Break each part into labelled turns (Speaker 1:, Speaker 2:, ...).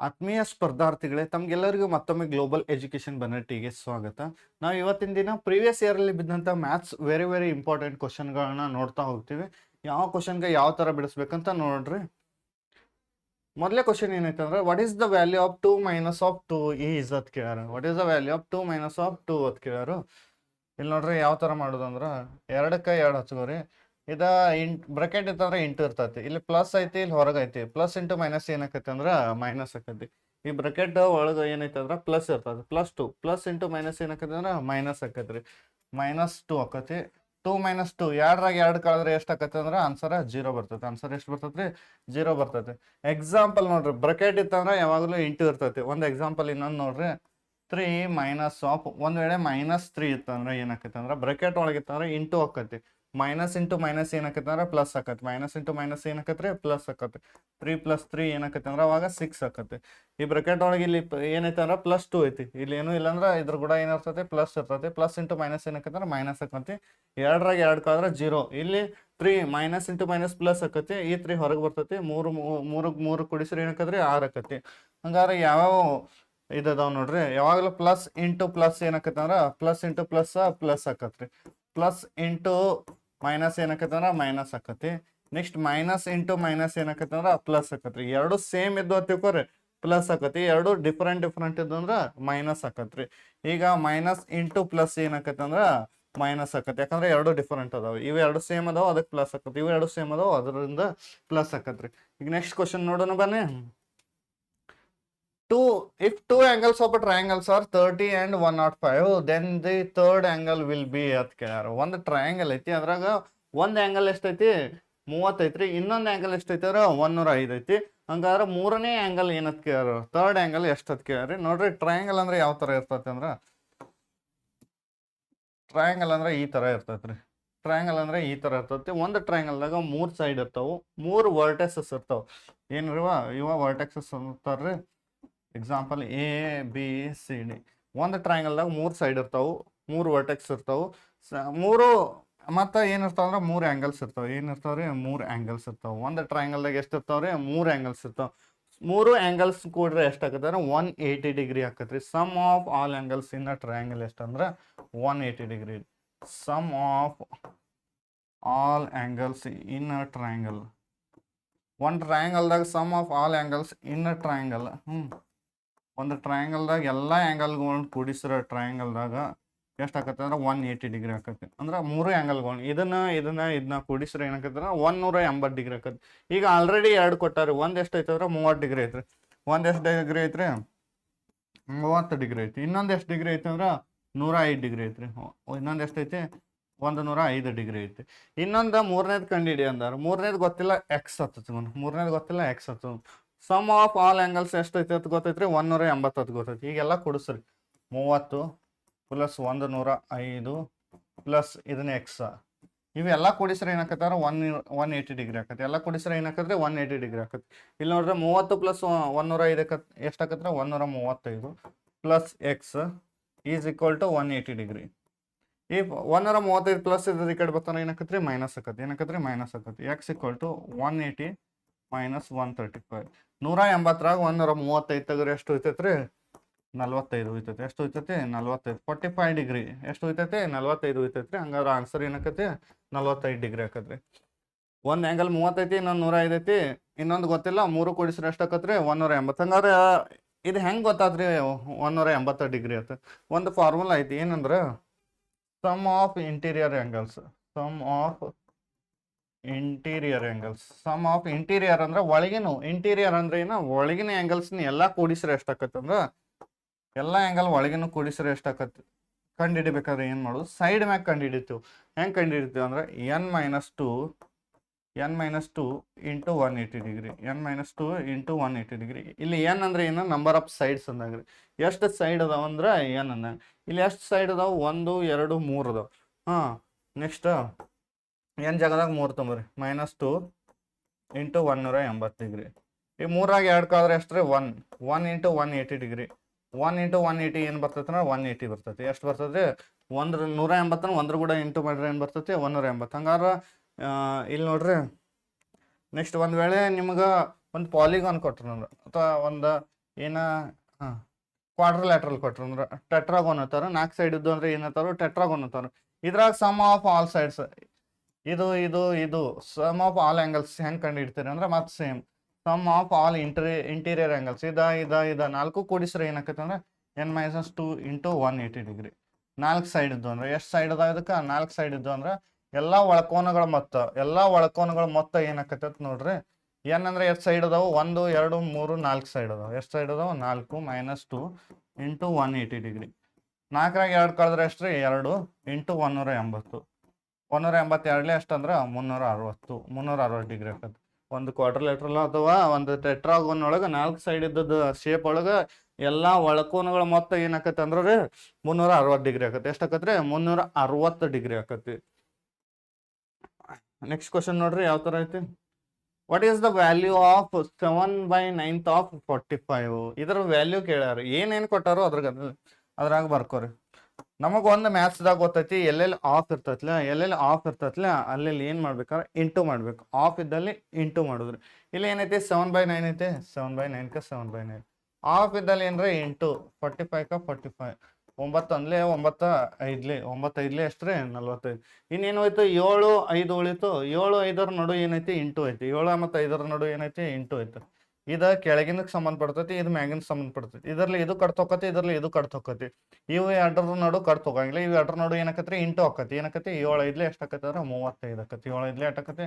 Speaker 1: ಆತ್ಮೀಯ ಸ್ಪರ್ಧಾರ್ಥಿಗಳೇ, ತಮ್ಗೆಲ್ಲರಿಗೂ ಮತ್ತೊಮ್ಮೆ global education ಬನ್ನಟ್ಟಿಗೆ ಸ್ವಾಗತ. ನಾವು ಇವತ್ತಿನ ದಿನ ಪ್ರೀವಿಯಸ್ ಇಯರ್ ಅಲ್ಲಿ ಬಿದ್ದಂತ ಮ್ಯಾಥ್ಸ್ ವೆರಿ ವೆರಿ ಇಂಪಾರ್ಟೆಂಟ್ ಕ್ವಶನ್ಗಳನ್ನ ನೋಡ್ತಾ ಹೋಗ್ತೀವಿ. ಯಾವ ಕ್ವಶನ್ಗೆ ಯಾವ ತರ ಬಿಡಿಸ್ಬೇಕಂತ ನೋಡ್ರಿ. ಮೊದಲೇ ಕ್ವಶನ್ ಏನೈತೆ ಅಂದ್ರೆ what is the value of two minus of two is ಅದ್ ಕೇಳ್ಯಾರ. What is the value of two minus of two ಅತ್ ಕೇಳ್ಯಾರು. ಇಲ್ಲಿ ನೋಡ್ರಿ ಯಾವ ತರ ಮಾಡೋದಂದ್ರೆ, ಎರಡಕ್ಕೆ ಎರಡು ಹಚ್ಕೋರಿ ಇದ ಇಂಟ್ ಬ್ರಕೆಟ್ ಇತ್ತಂದ್ರೆ ಇಂಟು ಇರ್ತೈತಿ. ಇಲ್ಲಿ ಪ್ಲಸ್ ಐತಿ, ಇಲ್ಲಿ ಹೊರಗೆ ಐತಿ. ಪ್ಲಸ್ ಇಂಟು ಮೈನಸ್ ಏನಾಕೈತಿ ಅಂದ್ರೆ ಮೈನಸ್ ಆಕೈತಿ. ಈ ಬ್ರಕೆಟ್ ಒಳಗೆ ಏನೈತಿ ಅಂದ್ರೆ ಪ್ಲಸ್ ಇರ್ತದೆ plus two plus into minus ಏನಾಕೈತಿ ಅಂದ್ರೆ ಮೈನಸ್ ಆಕೈತ್ರಿ ಮೈನಸ್ ಟು ಆಕತಿ. ಟೂ ಮೈನಸ್ ಟು ಎರಡ್ರಾಗ ಎರಡು ಕಳೆದ್ರೆ ಎಷ್ಟು ಆಕತಿ ಅಂದ್ರೆ ಆನ್ಸರ್ ಜೀರೋ ಬರ್ತೈತಿ. ಆನ್ಸರ್ ಎಷ್ಟು ಬರ್ತೈತ್ರಿ? ಜೀರೋ ಬರ್ತೈತಿ. ಎಕ್ಸಾಂಪಲ್ ನೋಡ್ರಿ, ಬ್ರಕೆಟ್ ಇತ್ತಂದ್ರೆ ಯಾವಾಗಲೂ ಇಂಟು ಇರ್ತೈತಿ. ಒಂದು ಎಕ್ಸಾಂಪಲ್ ಇನ್ನೊಂದು ನೋಡ್ರಿ. ತ್ರೀ ಮೈನಸ್ ಆಫ್ ಒಂದ್ ವೇಳೆ ಮೈನಸ್ ತ್ರೀ ಇತ್ತಂದ್ರೆ ಏನಾಕೈತಿ ಅಂದ್ರೆ ಬ್ರಕೆಟ್ ಒಳಗಿತ್ತಂದ್ರೆ ಇಂಟು ಆಕತಿ. ಮೈನಸ್ ಇಂಟು ಮೈನಸ್ ಏನಾಕತ್ತಂದ್ರೆ ಪ್ಲಸ್ ಆಕತ್ತೆ ಮೈನಸ್ ಇಂಟು ಮೈನಸ್ ಏನಾಕತ್ರಿ ಪ್ಲಸ್ ಆಕತ್ತೆ ತ್ರೀ ಪ್ಲಸ್ ತ್ರೀ ಏನಾಕತ್ತೆ ಅಂದ್ರೆ ಅವಾಗ ಸಿಕ್ಸ್ ಆಕತ್ತೆ ಈ ಬ್ರಕೆಟ್ ಒಳಗೆ ಇಲ್ಲಿ ಏನೈತೆ ಅಂದ್ರೆ ಪ್ಲಸ್ ಟು ಐತಿ. ಇಲ್ಲಿ ಏನು ಇಲ್ಲ ಅಂದ್ರೆ ಇದ್ರ ಕೂಡ ಏನಿರ್ತೈತಿ ಪ್ಲಸ್ ಇರ್ತೈತಿ. ಪ್ಲಸ್ ಇಂಟು ಮೈನಸ್ ಏನಾಕೈತಿ ಮೈನಸ್ ಆಕತ್ತೆ. ಎರಡರಾಗ ಎರಡು ಕಾದ್ರೆ ಜೀರೋ ಇಲ್ಲಿ three minus into minus plus ಆಕತ್ತೆ. ಈ ತ್ರೀ ಹೊರಗೆ ಬರ್ತೈತಿ. ಮೂರು ಮೂರು ಮೂರು ಕುಡಿಸ್ರಿ ಏನಾಕತ್ರಿ? ಆರು ಆಕತ್ತೆ. ಹಂಗಾರೆ ಯಾವ್ಯಾವ ಇದಾವ್ ನೋಡ್ರಿ? ಯಾವಾಗಲೂ ಪ್ಲಸ್ ಇಂಟು ಪ್ಲಸ್ ಏನಾಕತ್ತಂದ್ರೆ ಪ್ಲಸ್ ಇಂಟು ಪ್ಲಸ್ ಪ್ಲಸ್ ಆಕತ್ರಿ. ಪ್ಲಸ್ ಇಂಟು ಮೈನಸ್ ಏನಾಕತಿ ಅಂದ್ರ ಮೈನಸ್ ಆಕತಿ ನೆಕ್ಸ್ಟ್ ಮೈನಸ್ ಇಂಟು ಮೈನಸ್ ಏನಾಕತಿ ಅಂದ್ರ ಪ್ಲಸ್ ಆಕತ್ರಿ. ಎರಡು ಸೇಮ್ ಇದ್ದು ತಿಳ್ಕೊರಿ, ಪ್ಲಸ್ ಆಕತಿ ಎರಡು ಡಿಫ್ರೆಂಟ್ ಡಿಫ್ರೆಂಟ್ ಇದ್ದಂದ್ರ ಮೈನಸ್ ಆಕತ್ರಿ. ಈಗ ಮೈನಸ್ ಇಂಟು ಪ್ಲಸ್ ಏನಾಕತಿ ಅಂದ್ರ ಮೈನಸ್ ಆಕತಿ ಯಾಕಂದ್ರೆ ಎರಡು ಡಿಫ್ರೆಂಟ್ ಅದಾವ. ಇವು ಎರಡು ಸೇಮ್ ಅದಾವ, ಅದಕ್ಕೆ ಪ್ಲಸ್ ಆಕತಿ ಇವು ಎರಡು ಸೇಮ್ ಅದಾವ, ಅದರಿಂದ ಪ್ಲಸ್ ಆಕತ್ರಿ. ಈಗ ನೆಕ್ಸ್ಟ್ ಕ್ವಶನ್ ನೋಡೋಣ ಬನ್ನಿ. Two, if two angles of a triangles are 30 and 105 then the third angle will be at ಕೇಳ್ಯಾರ ಒಂದು ಟ್ರಯಾಂಗಲ್ ಐತಿ ಅದ್ರಾಗ ಒಂದು ಆ್ಯಂಗಲ್ ಎಷ್ಟೈತಿ ಮೂವತ್ತೈತ್ರಿ ಇನ್ನೊಂದು ಆ್ಯಂಗಲ್ ಎಷ್ಟೈತಿ ಅಂದ್ರೆ ಒಂದೂರ ಐದು ಐತಿ ಹಂಗಾದ್ರೆ ಮೂರನೇ ಆ್ಯಂಗಲ್ ಏನತ್ ಕೇಳ್ಯಾರ ಥರ್ಡ್ ಆ್ಯಂಗಲ್ ಎಷ್ಟತ್ ಕೇಳ್ಯಾರಿ ನೋಡ್ರಿ ಟ್ರಯಾಂಗಲ್ ಅಂದ್ರೆ ಯಾವ ಥರ ಇರ್ತೈತಿ ಅಂದ್ರೆ ಟ್ರಯಾಂಗಲ್ ಅಂದ್ರೆ ಈ ತರ ಇರ್ತೈತ್ರಿ ಟ್ರಯಾಂಗಲ್ ಅಂದ್ರೆ ಈ ತರ ಇರ್ತೈತಿ ಒಂದು ಟ್ರಯಾಂಗಲ್ದಾಗ ಮೂರು ಸೈಡ್ ಇರ್ತಾವು ಮೂರು ವರ್ಟೆಕ್ಸಸ್ ಇರ್ತಾವ ಏನ್ರಿವ ಇವ vertexes ಅಂತಾರ್ರಿ example A B C D ಒಂದು ಟ್ರಯಾಂಗಲ್ದಾಗ ಮೂರು ಸೈಡ್ ಇರ್ತಾವು, ಮೂರು ವರ್ಟೆಕ್ಸ್ ಇರ್ತಾವು. ಸ, ಮೂರು, ಮತ್ತು ಏನು ಇರ್ತಾವ ಅಂದ್ರೆ ಮೂರು ಆ್ಯಂಗಲ್ಸ್ ಇರ್ತಾವೆ. ಏನು ರೀ? ಮೂರು ಆ್ಯಂಗಲ್ಸ್ ಇರ್ತಾವೆ. ಒಂದು ಟ್ರಯಾಂಗಲ್ದಾಗ ಎಷ್ಟು ಇರ್ತಾವ್ರಿ ಮೂರು ಆ್ಯಂಗಲ್ಸ್ ಇರ್ತಾವೆ. ಮೂರು ಆ್ಯಂಗಲ್ಸ್ ಕೂಡ್ರೆ ಎಷ್ಟು ಆಕತ್ತೆ ಅಂದ್ರೆ ಒನ್ ಏಯ್ಟಿ ಡಿಗ್ರಿ ಆಕತ್ರಿ. Sum of all angles in triangle ಎಷ್ಟಂದ್ರೆ one eighty degree. Sum of all angles in a triangle one ಟ್ರಯಾಂಗಲ್ದಾಗ sum of all angles in a triangle ಹ್ಞೂ ಒಂದು ಟ್ರಯಾಂಗಲ್ದಾಗ ಎಲ್ಲ ಆ್ಯಂಗಲ್ಗಳನ್ನ ಕೂಡಿಸಿರೋ ಟ್ರಯಾಂಗಲ್ದಾಗ ಎಷ್ಟು ಆಕತ್ತೆ ಅಂದ್ರೆ ಒನ್ ಏಯ್ಟಿ ಡಿಗ್ರಿ ಆಕತ್ತೆ. ಅಂದ್ರೆ ಮೂರು ಆ್ಯಂಗಲ್ಗಳು ಇದನ್ನ ಇದನ್ನ ಇದನ್ನ ಕೂಡಿಸಿದ್ರೆ ಏನಾಗತ್ತೆ ಅಂದ್ರೆ ಒನ್ ನೂರ ಎಂಬತ್ತು ಡಿಗ್ರಿ ಆಕತ್ತೆ. ಈಗ ಆಲ್ರೆಡಿ ಎರಡು ಕೊಟ್ಟಾರೆ, ಒಂದು ಎಷ್ಟು ಐತೆ ಅಂದ್ರೆ ಮೂವತ್ತು ಡಿಗ್ರಿ ಐತ್ರಿ. ಒಂದು ಎಷ್ಟು ಡಿಗ್ರಿ ಐತ್ರಿ? ಮೂವತ್ತು ಡಿಗ್ರಿ ಐತಿ. ಇನ್ನೊಂದು ಎಷ್ಟು ಡಿಗ್ರಿ ಐತೆ ಅಂದ್ರೆ ನೂರ ಐದು ಡಿಗ್ರಿ ಐತ್ರಿ ಇನ್ನೊಂದು ಐತಿ? ಒಂದು ನೂರ ಐದು ಡಿಗ್ರಿ ಐತಿ. ಇನ್ನೊಂದು ಮೂರನೇದು ಕಂಡಿಡಿ ಅಂದಾರ. ಮೂರನೇದು ಗೊತ್ತಿಲ್ಲ ಎಕ್ಸ್ ಹತ್ತದ ಮೂರನೇದು ಗೊತ್ತಿಲ್ಲ ಎಕ್ಸ್ ಹತ್ತದ ಸಮ್ ಆಫ್ ಆಲ್ ಆ್ಯಂಗಲ್ಸ್ ಎಷ್ಟೈತೆ ಅಂತ ಗೊತ್ತೈತ್ರಿ? ಒಂದೂರ ಎಂಬತ್ತತ್ತು ಗೊತ್ತೈತಿ. ಈಗೆಲ್ಲ ಕೊಡಿಸ್ರಿ. ಮೂವತ್ತು ಪ್ಲಸ್ ಒಂದು ನೂರ ಐದು ಪ್ಲಸ್ ಇದನ್ನ ಎಕ್ಸ್ ಇವೆಲ್ಲ ಕೊಡಿಸ್ರೆ ಏನಾಕತ್ತಾರ? ಒನ್ ಒನ್ ಏಯ್ಟಿ ಡಿಗ್ರಿ ಆಕತ್ತೆ. ಎಲ್ಲ ಕೊಡಿಸ್ರೆ ಏನಾಕತ್ರಿ? ಒನ್ ಏಯ್ಟಿ ಡಿಗ್ರಿ ಆಕತ್ತೆ. ಇಲ್ಲಿ ನೋಡಿದ್ರೆ ಮೂವತ್ತು ಪ್ಲಸ್ ಒನ್ನೂರ ಐದಕ್ಕೆ ಎಷ್ಟು ಆಕತ್ರೆ ಒಂದೂರ ಮೂವತ್ತೈದು plus x is equal to one eighty degree ಈ ಒನ್ನೂರ ಮೂವತ್ತೈದು ಪ್ಲಸ್ ಇದ್ರ ಈ ಕಡೆ ಬರ್ತಾನೆ ಏನಾಕತ್ರಿ? ಮೈನಸ್ ಆಕತ್ತೆ. ಏನಾಕತ್ರಿ? Minus ಆಕತ್ತೆ. X equal to one eighty minus one thirty five ನೂರ ಎಂಬತ್ತರಾಗ ಒಂದೂರ ಮೂವತ್ತೈದು ತೆಗ್ರಿ ಎಷ್ಟು ಹೋಯ್ತೈತ್ರಿ? ನಲ್ವತ್ತೈದು ಹೋಯ್ತೈತಿ ಎಷ್ಟು ಹೋಯ್ತೈತಿ? ನಲ್ವತ್ತೈದು. ಫೋರ್ಟಿ ಫೈವ್ ಡಿಗ್ರಿ ಎಷ್ಟು ಹೋಯ್ತೈತಿ? ನಲ್ವತ್ತೈದು ಹೋಯ್ತೈತ್ರಿ. ಹಂಗಾದ್ರೆ ಆನ್ಸರ್ ಏನಕ್ಕತಿ ನಲ್ವತ್ತೈದು ಡಿಗ್ರಿ ಆಕತ್ರಿ. ಒಂದು ಆ್ಯಂಗಲ್ ಮೂವತ್ತೈತಿ, ಇನ್ನೊಂದು ನೂರ ಐದೈತಿ. ಇನ್ನೊಂದು ಗೊತ್ತಿಲ್ಲ, ಮೂರು ಕೂಡಿಸ್ರೆ ಎಷ್ಟು ಆಕತ್ರಿ? ಒಂದೂರ ಎಂಬತ್ತು. ಹಂಗಾದ್ರೆ ಇದು ಹೆಂಗೆ ಗೊತ್ತಾತ್ರಿ ಒಂದೂರ ಎಂಬತ್ತು ಡಿಗ್ರಿ ಆಯ್ತು ಒಂದು ಫಾರ್ಮುಲಾ ಐತಿ. ಏನಂದ್ರೆ? Sum of interior angles sum of interior angles sum of interior ಅಂದ್ರೆ ಒಳಗಿನ ಇಂಟೀರಿಯರ್ ಅಂದ್ರೆ ಏನ? ಒಳಗಿನ ಆ್ಯಂಗಲ್ಸ್ನ ಎಲ್ಲ ಕೂಡಿಸ್ರೆ ಎಷ್ಟಾಕತ್ತಂದ್ರೆ ಎಲ್ಲ ಆ್ಯಂಗಲ್ ಒಳಗಿನ ಕೂಡಿಸ್ರೆ ಎಷ್ಟಾಕತ್ತೆ ಕಂಡುಹಿಡಿಬೇಕಾದ್ರೆ ಏನು ಮಾಡೋದು? ಸೈಡ್ ಮ್ಯಾಗ ಕಂಡುಹಿಡಿತೀವಿ ಹೆಂಗೆ ಕಂಡುಹಿಡಿತೀವಿ ಅಂದ್ರೆ N minus two N minus two into one eighty degree N minus two into one eighty degree ಇಲ್ಲಿ ಎನ್ ಅಂದ್ರೆ ಏನು? ನಂಬರ್ ಆಫ್ ಸೈಡ್ಸ್ ಅಂದಂಗ್ರಿ. ಎಷ್ಟು ಸೈಡ್ ಅದಾವ ಅಂದ್ರೆ ಎನ್ ಅಂದಾಗ ಇಲ್ಲಿ ಎಷ್ಟು ಸೈಡ್ ಅದಾವ? ಒಂದು, ಎರಡು, ಮೂರು ಅದಾವ. ಹಾಂ ನೆಕ್ಸ್ಟ್ ಎನ್ ಜಾಗದಾಗ ಮೂರು ತೊಂಬರಿ? ಮೈನಸ್ ಟು ಇಂಟು ಒನ್ನೂರ ಎಂಬತ್ತು ಡಿಗ್ರಿ ಈ ಮೂರಾಗ ಎರಡು ಕಾದ್ರೆ ಎಷ್ಟು ರೀ? One one into one eighty degree one into one eighty ಏನು ಬರ್ತೈತೆ ಅಂದ್ರೆ ಒನ್ ಏಯ್ಟಿ ಬರ್ತೈತಿ. ಎಷ್ಟು ಬರ್ತೈತಿ? ಒಂದ್ರ ನೂರ ಎಂಬತ್ತನ ಒಂದ್ರ ಕೂಡ ಇಂಟು ಮಾಡಿದ್ರೆ ಏನು ಬರ್ತೈತಿ? ಒಂದೂರ ಎಂಬತ್ತು. ಹಂಗಾರೆ ಇಲ್ಲಿ ನೋಡ್ರಿ. ನೆಕ್ಸ್ಟ್ ಒಂದು ವೇಳೆ ನಿಮ್ಗೆ ಒಂದು ಪಾಲಿಗಾನ್ ಕೊಟ್ರು ಅಂದ್ರೆ, ಅಥವಾ ಒಂದು ಏನ, ಹಾಂ ಲ್ಯಾಟ್ರಲ್ ಕೊಟ್ರು ಅಂದ್ರೆ ಟೆಟ್ರಾಗೋನ್ ಅಂತಾರೆ. ನಾಲ್ಕು ಸೈಡ್ ಇದ್ದು ಅಂದ್ರೆ ಏನಂತಾರೋ ಟೆಟ್ರಾಗೋನ್ ಅಂತಾರೆ. ಇದ್ರಾಗ ಸಮ್ ಆಫ್ ಆಲ್ ಸೈಡ್ಸ್ ಇದು ಇದು ಇದು. ಸಮ್ ಆಫ್ ಆಲ್ ಆಂಗಲ್ಸ್ ಹೆಂಗೆ ಕಂಡು ಹಿಡ್ತೀರಿ ಅಂದ್ರೆ ಮತ್ತೆ same sum of all interi interior angles ಇದ ಇದ ಇದ. ನಾಲ್ಕು ಕೂಡಿಸ್ರೆ ಏನಾಕೈತೆ ಅಂದ್ರೆ N minus two into one eighty degree ನಾಲ್ಕು ಸೈಡ್ ಇದ್ದು ಅಂದ್ರೆ ಎಷ್ಟು ಸೈಡ್ ಅದ ಇದಕ್ಕೆ? ನಾಲ್ಕು ಸೈಡ್ ಇದ್ದು ಅಂದ್ರೆ ಎಲ್ಲ ಒಳಕೋನಗಳ ಮೊತ್ತ. ಎಲ್ಲಾ ಒಳಕೋನಗಳ ಮೊತ್ತ ಏನಾಕತ್ತೈತೆ ನೋಡ್ರಿ? ಎನ್ ಅಂದ್ರೆ ಎಷ್ಟು ಸೈಡ್ ಅದಾವ? ಒಂದು, ಎರಡು, ಮೂರು, ನಾಲ್ಕು ಸೈಡ್ ಅದಾವ. ಎಷ್ಟು ಸೈಡ್ ಅದಾವ? ನಾಲ್ಕು minus two into one eighty degree ನಾಲ್ಕರಾಗ ಎರಡು ಕಳೆದ್ರೆ ಎಷ್ಟು ರೀ ಎರಡು ಇಂಟು ಒನ್ನೂರ ಎಂಬತ್ತು. ಒನ್ನೂರ ಎಂಬತ್ತೆರಡಲೇ ಅಷ್ಟಂದ್ರೆ ಮುನ್ನೂರ ಅರವತ್ತು ಮುನ್ನೂರ ಅರವತ್ತು ಡಿಗ್ರಿ ಆಗ್ತದೆ ಒಂದು ಕ್ವಾರ್ಟರ್ ಲೆಟ್ರಲ್ ಅಥವಾ ಒಂದು ಟೆಟ್ರಾಗೋನ್ ಒಳಗೆ ನಾಲ್ಕು ಸೈಡ್ ಇದ್ದದ್ದು ಶೇಪ್ ಒಳಗೆ ಎಲ್ಲ ಒಳಕೋನಗಳ ಮೊತ್ತ ಏನಾಕತ್ತೆ ಅಂದ್ರೆ ರೀ ಮುನ್ನೂರ ಅರವತ್ತು ಡಿಗ್ರಿ ಆಕತ್ತೆ ಎಷ್ಟು ಆಕತ್ರಿ ಮುನ್ನೂರ ಅರವತ್ತು ಡಿಗ್ರಿ ಆಕತಿ. ನೆಕ್ಸ್ಟ್ ಕ್ವಶನ್ ನೋಡ್ರಿ, ಯಾವ ಥರ ಐತಿ? What is the value of seven by ninth of forty five ಇದರ ವ್ಯಾಲ್ಯೂ ಕೇಳ್ಯಾರ. ಏನೇನು ಕೊಟ್ಟಾರೋ ಅದ್ರಾಗ ಅದ್ರಾಗ ಬರ್ಕೋರಿ. ನಮಗ ಒಂದು ಮ್ಯಾಥ್ಸ್ದಾಗ ಗೊತ್ತೈತಿ, ಎಲ್ಲೆಲ್ಲಿ ಆಫ್ ಇರ್ತೈತ್ಲ, ಎಲ್ಲೆಲ್ಲಿ ಆಫ್ ಇರ್ತೈತ್ಲ, ಅಲ್ಲೆಲ್ಲಿ ಏನು ಮಾಡ್ಬೇಕಾದ್ರೆ ಇಂಟು ಮಾಡ್ಬೇಕು. ಆಫ್ ಇದ್ದಲ್ಲಿ ಇಂಟು ಮಾಡಿದ್ರು ಇಲ್ಲಿ ಏನೈತಿ? ಸೆವೆನ್ ಬೈ ನೈನ್ ಐತೆ. ಸೆವೆನ್ ಬೈ ನೈನ್ ಕ ಸೆವೆನ್ ಬೈ ನೈನ್ ಆಫ್ ಇದ್ದಲ್ಲಿ ಏನ್ರ? ಇಂಟು ಫಾರ್ಟಿ ಫೈವ್ ಕ ಫಾರ್ಟಿ ಫೈವ್ ಒಂಬತ್ತು ಅಂದ್ಲೆ ಒಂಬತ್ತ ಐದ್ಲಿ ಒಂಬತ್ತು ಐದ್ಲಿ ಎಷ್ಟ್ರಿ ನಲ್ವತ್ತೈದು. ಇನ್ನೇನು ಹೋಯ್ತು? ಏಳು ಐದು ಉಳಿತು. ಏಳು ಐದರ ನಡು ಏನೈತಿ? ಇಂಟು ಐತಿ. ಏಳು ಮತ್ತು ಐದರ ನಡು ಏನೈತಿ? ಇಂಟು ಐತಿ. ಇದು ಕೆಳಗಿನಕ್ಕೆ ಸಂಬಂಧಪಡ್ತೈತಿ ಇದು ಮ್ಯಾಗಿನ ಸಂಬಂಧಪಡ್ತೈತಿ ಇದರಲ್ಲಿ ಇದು ಕಟ್ತೋಕತಿ ಇದರಲ್ಲಿ ಇದು ಕಟ್ತೋಕತಿ ಇವು ಎರಡರ ನಡು ಕಟ್ತೋಗಂಗಿಲ್ಲ ಇವು ಎರಡರ ನಡು ಏನಕತ್ರಿ? ಇಂಟು ಆಕತಿ ಏನಕತಿ ಏಳು ಐದ್ಲೆ ಎಷ್ಟು ಆಕತಿ ಅಂದ್ರೆ ಮೂವತ್ತೈದು ಆಕತಿ ಏಳು ಐದ್ಲೆ ಎಷ್ಟು ಆಕತಿ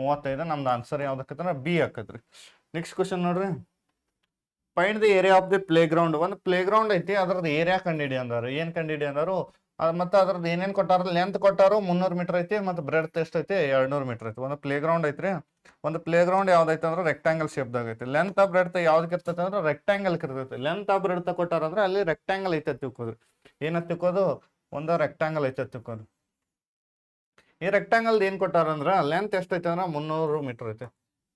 Speaker 1: ಮೂವತ್ತೈದು. ನಮ್ದು ಆನ್ಸರ್ ಯಾವ್ದು ಆಕತಿ ಅಂದ್ರೆ ಬಿ ಆಕತ್ರಿ. ನೆಕ್ಸ್ಟ್ ಕ್ವಶನ್ ನೋಡ್ರಿ. Find the area of the playground ಒಂದು ಪ್ಲೇ ಗ್ರೌಂಡ್ ಐತಿ ಅದ್ರದ್ದು ಏರಿಯಾ ಕಂಡಿಡಿ ಅಂದಾರ. ಏನ್ ಕಂಡಿಡಿ ಅಂದಾರು? ಅದ್ ಮತ್ತೆ ಅದ್ರದ್ದು ಏನೇನು ಕೊಟ್ಟಾರ? ಲೆಂತ್ ಕೊಟ್ಟಾರು? ಮುನ್ನೂರು ಮೀಟರ್ ಐತಿ ಮತ್ತೆ ಬ್ರೆಡ್ ಎಷ್ಟು ಐತಿ? ಎರಡ್ನೂರು ಮೀಟರ್ ಐತಿ. ಒಂದು ಪ್ಲೇ ಗ್ರೌಂಡ್ ಐತ್ರಿ. ಒಂದು ಪ್ಲೇ ಗ್ರೌಂಡ್ ಯಾವ್ದೈತೆ ಅಂದ್ರೆ ರೆಕ್ಟಾಂಗಲ್ ಶೇಪ್ದಾಗ ಐತಿ. ಲೆಂತ್ ಆಫ್ ಬ್ರೆಡ್ ಯಾವ್ದಕ್ಕೆ ಇರ್ತೈತೆ ಅಂದ್ರೆ ರೆಕ್ಟಾಂಗಲ್ ಇರ್ತೈತಿ. ಲೆಂತ್ ಆಫ್ ಬ್ರೆಡ್ ಕೊಟ್ಟಾರ ಅಂದ್ರೆ ಅಲ್ಲಿ ರೆಕ್ಟಾಂಗಲ್ ಐತೆ ತಿಕ್ಕೋದು ಏನತ್ ತಿಕ್ಕೋದು ಒಂದು ರೆಕ್ಟಾಂಗಲ್ ಐತೆ ತಿಕ್ಕೋದು ಈ ರೆಕ್ಟಾಂಗಲ್ ಏನ್ ಕೊಟ್ಟಾರ ಅಂದ್ರೆ ಲೆಂತ್ ಎಷ್ಟೈತೆ ಅಂದ್ರೆ ಮುನ್ನೂರು ಮೀಟರ್ ಐತೆ.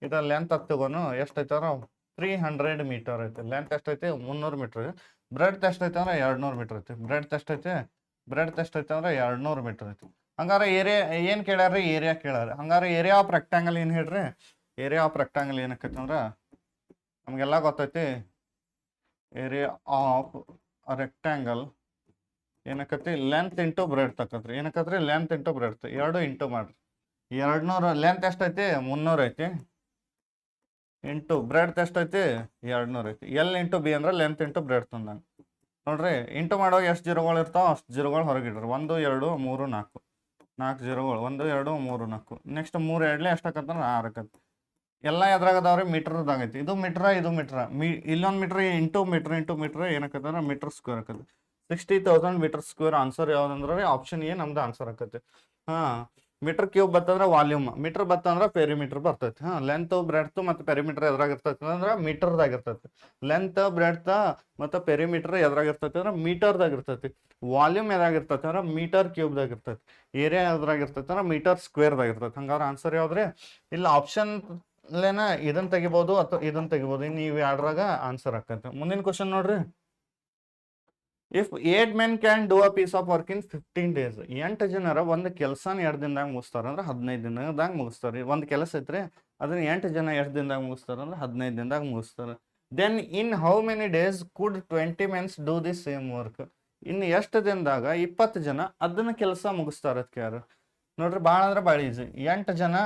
Speaker 1: ಇದ ಲೆಂತ್ ತಗೋನು ಎಷ್ಟೈತೆ ಅಂದ್ರೆ ತ್ರೀ ಹಂಡ್ರೆಡ್ ಮೀಟರ್ ಐತೆ. ಲೆಂತ್ ಎಷ್ಟೈತೆ? ಮುನ್ನೂರು ಮೀಟರ್ ಬ್ರೆಡ್ ಎಷ್ಟೈತೆ ಅಂದ್ರೆ ಎರಡ್ನೂರು ಮೀಟರ್ ಐತೆ. ಬ್ರೆಡ್ ಎಷ್ಟೈತೆ? ಬ್ರೆಡ್ ಎಷ್ಟೈತೆ ಅಂದ್ರೆ ಎರಡ್ನೂರು ಮೀಟರ್ ಐತಿ. ಹಂಗಾರೆ ಏರಿಯಾ, ಏನು ಕೇಳ್ಯಾರ್ರಿ? ಏರಿಯಾ ಕೇಳ್ಯಾರ ಹಂಗಾರೆ ಏರಿಯಾ ಆಫ್ ರೆಕ್ಟಾಂಗಲ್ ಏನು ಹೇಳ್ರಿ? ಏರಿಯಾ ಆಫ್ ರೆಕ್ಟಾಂಗಲ್ ಏನಕ್ಕೈತಿ ನಮಗೆಲ್ಲ ಗೊತ್ತೈತಿ. ಏರಿಯಾ ಆಫ್ ರೆಕ್ಟಾಂಗಲ್ ಏನಕ್ಕತಿ ಲೆಂತ್ ಇಂಟು ಬ್ರೆಡ್ ತಕ್ಕತ್ರಿ ಏನಕ್ಕತ್ರಿ? ಲೆಂತ್ ಇಂಟು ಬ್ರೆಡ್ ಎರಡು ಇಂಟು ಮಾಡ್ರಿ. ಎರಡ್ನೂರು ಲೆಂತ್ ಎಷ್ಟೈತಿ? ಮುನ್ನೂರು ಐತಿ. ಇಂಟು ಬ್ರೆಡ್ ಎಷ್ಟೈತಿ? ಎರಡ್ನೂರು ಐತಿ. ಎಲ್ ಇಂಟು ಬಿ ಅಂದ್ರೆ ಲೆಂತ್ ಇಂಟು ಬ್ರೆಡ್ ತಂದಂಗೆ ನೋಡ್ರಿ ಇಂಟು ಮಾಡುವಾಗ ಎಷ್ಟು ಜೀರೋಗಳು ಇರ್ತಾವೆ? ಅಷ್ಟು ಜೀರೋಗಳು ಹೊರಗಿಡ್ರಿ ಒಂದು, ಎರಡು, ಮೂರು, ನಾಲ್ಕು. ನಾಲ್ಕು ಜೀರೋಗಳು ಒಂದು, ಎರಡು, ಮೂರು, ನಾಲ್ಕು. ನೆಕ್ಸ್ಟ್ ಮೂರು ಎರಡ್ಲೆ ಎಷ್ಟಾಕತ್ತಂದ್ರೆ ಆರು ಆಕತ್ತೆ ಎಲ್ಲ ಎದ್ರಾಗ ಮೀಟ್ರದಾಗೈತಿ ಇದು ಮೀಟ್ರ ಇದು ಮೀಟ್ರ ಮೀ, ಇಲ್ಲೊಂದು metre into metre into metre ಏನಕ್ಕಂದ್ರೆ metre square ಆಕತಿ. Sixty thousand metre square answer ಯಾವ್ದಂದ್ರೆ option A ನಮ್ದು ಆನ್ಸರ್ ಆಕತ್ತೆ ಹಾಂ. ಮೀಟರ್ ಕ್ಯೂಬ್ ಬತ್ತಂದ್ರೆ ವಾಲ್ಯೂಮ್ ಮೀಟರ್ ಬತ್ತಂದ್ರೆ ಪೆರಿಮೀಟರ್ ಬರ್ತೈತಿ. ಹಾಂ ಲೆಂತ್ ಬ್ರೆಡ್ತ್ ಮತ್ತು ಪೆರಿಮೀಟರ್ ಎದ್ರಾಗ ಇರ್ತೈತಿ ಅಂದ್ರೆ ಮೀಟರ್ದಾಗ ಇರ್ತೈತಿ ಲೆಂತ್ ಬ್ರೆಡ್ತ್ ಮತ್ತು ಪೆರಿಮೀಟರ್ ಎದ್ರಾಗ ಇರ್ತೈತಿ ಅಂದ್ರೆ ಮೀಟರ್ದಾಗ ಇರ್ತೈತಿ ವಾಲ್ಯೂಮ್ ಎದ್ರಾಗ ಅಂದ್ರೆ ಮೀಟರ್ ಕ್ಯೂಬ್ದಾಗ ಇರ್ತೈತಿ ಏರಿಯಾ ಎದ್ರಾಗ ಇರ್ತೈತಿ ಅಂದ್ರೆ ಮೀಟರ್ ಸ್ಕ್ವೇರ್ದಾಗ ಇರ್ತೈತಿ ಹಂಗಾರೆ ಆನ್ಸರ್ ಯಾವ್ದ್ರಿ? ಇಲ್ಲ ಆಪ್ಷನ್ ಲೇನ ಇದನ್ನ ತೆಗಿಬೋದು ಅಥವಾ ಇದನ್ನ ತೆಗಿಬೋದು. ನೀವು ಇವು ಆನ್ಸರ್ ಆಕೈತೆ. ಮುಂದಿನ ಕ್ವಶನ್ ನೋಡ್ರಿ. If eight men can do a piece of work in fifteen days ಎಂಟು ಜನರ ಒಂದು ಕೆಲಸನ ಎರಡು ದಿನದಾಗ ಮುಗಿಸ್ತಾರ ಅಂದ್ರೆ ಹದಿನೈದು ದಿನದಾಗ ಮುಗಿಸ್ತಾರೆ. ಒಂದು ಕೆಲಸ ಐತ್ರಿ, ಅದನ್ನ ಎಂಟು ಜನ ಎಷ್ಟು ದಿನದಾಗ ಮುಗಿಸ್ತಾರ ಅಂದ್ರೆ ಹದಿನೈದು ದಿನದಾಗ ಮುಗಿಸ್ತಾರೆ. Then in how many days could twenty mens do the same work ಇನ್ನು ಎಷ್ಟು ದಿನದಾಗ ಇಪ್ಪತ್ತು ಜನ ಅದನ್ನ ಕೆಲಸ ಮುಗಿಸ್ತಾರ ಅದಕ್ಕೆ ಯಾರು? ನೋಡ್ರಿ ಭಾಳ ಅಂದ್ರೆ ಭಾಳ ಈಸಿ ಎಂಟು ಜನ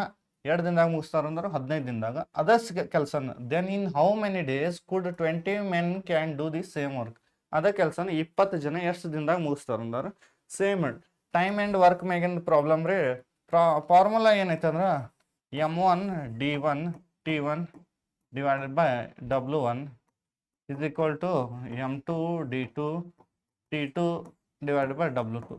Speaker 1: ಎರಡು ದಿನದಾಗ ಮುಗಿಸ್ತಾರ ಅಂದ್ರೆ ಹದಿನೈದು ದಿನದಾಗ. ಅದಸ್ ಕೆಲಸನ. Then in how many days could twenty men can do the same work ಅದ ಕೆಲಸನ ಇಪ್ಪತ್ತು ಜನ ಎಷ್ಟು ದಿನದಾಗ ಮುಗಿಸ್ತಾರ ಅಂದ್ರೆ? ಸೇಮ್ ಟೈಮ್ ಆ್ಯಂಡ್ ವರ್ಕ್ ಮ್ಯಾಗಿನ ಪ್ರಾಬ್ಲಮ್ ರೀ. ಪ್ರಾ ಫಾರ್ಮುಲಾ ಏನೈತೆ ಅಂದ್ರೆ M one D one T one divided by W one is equal to M two D two T two divided by W two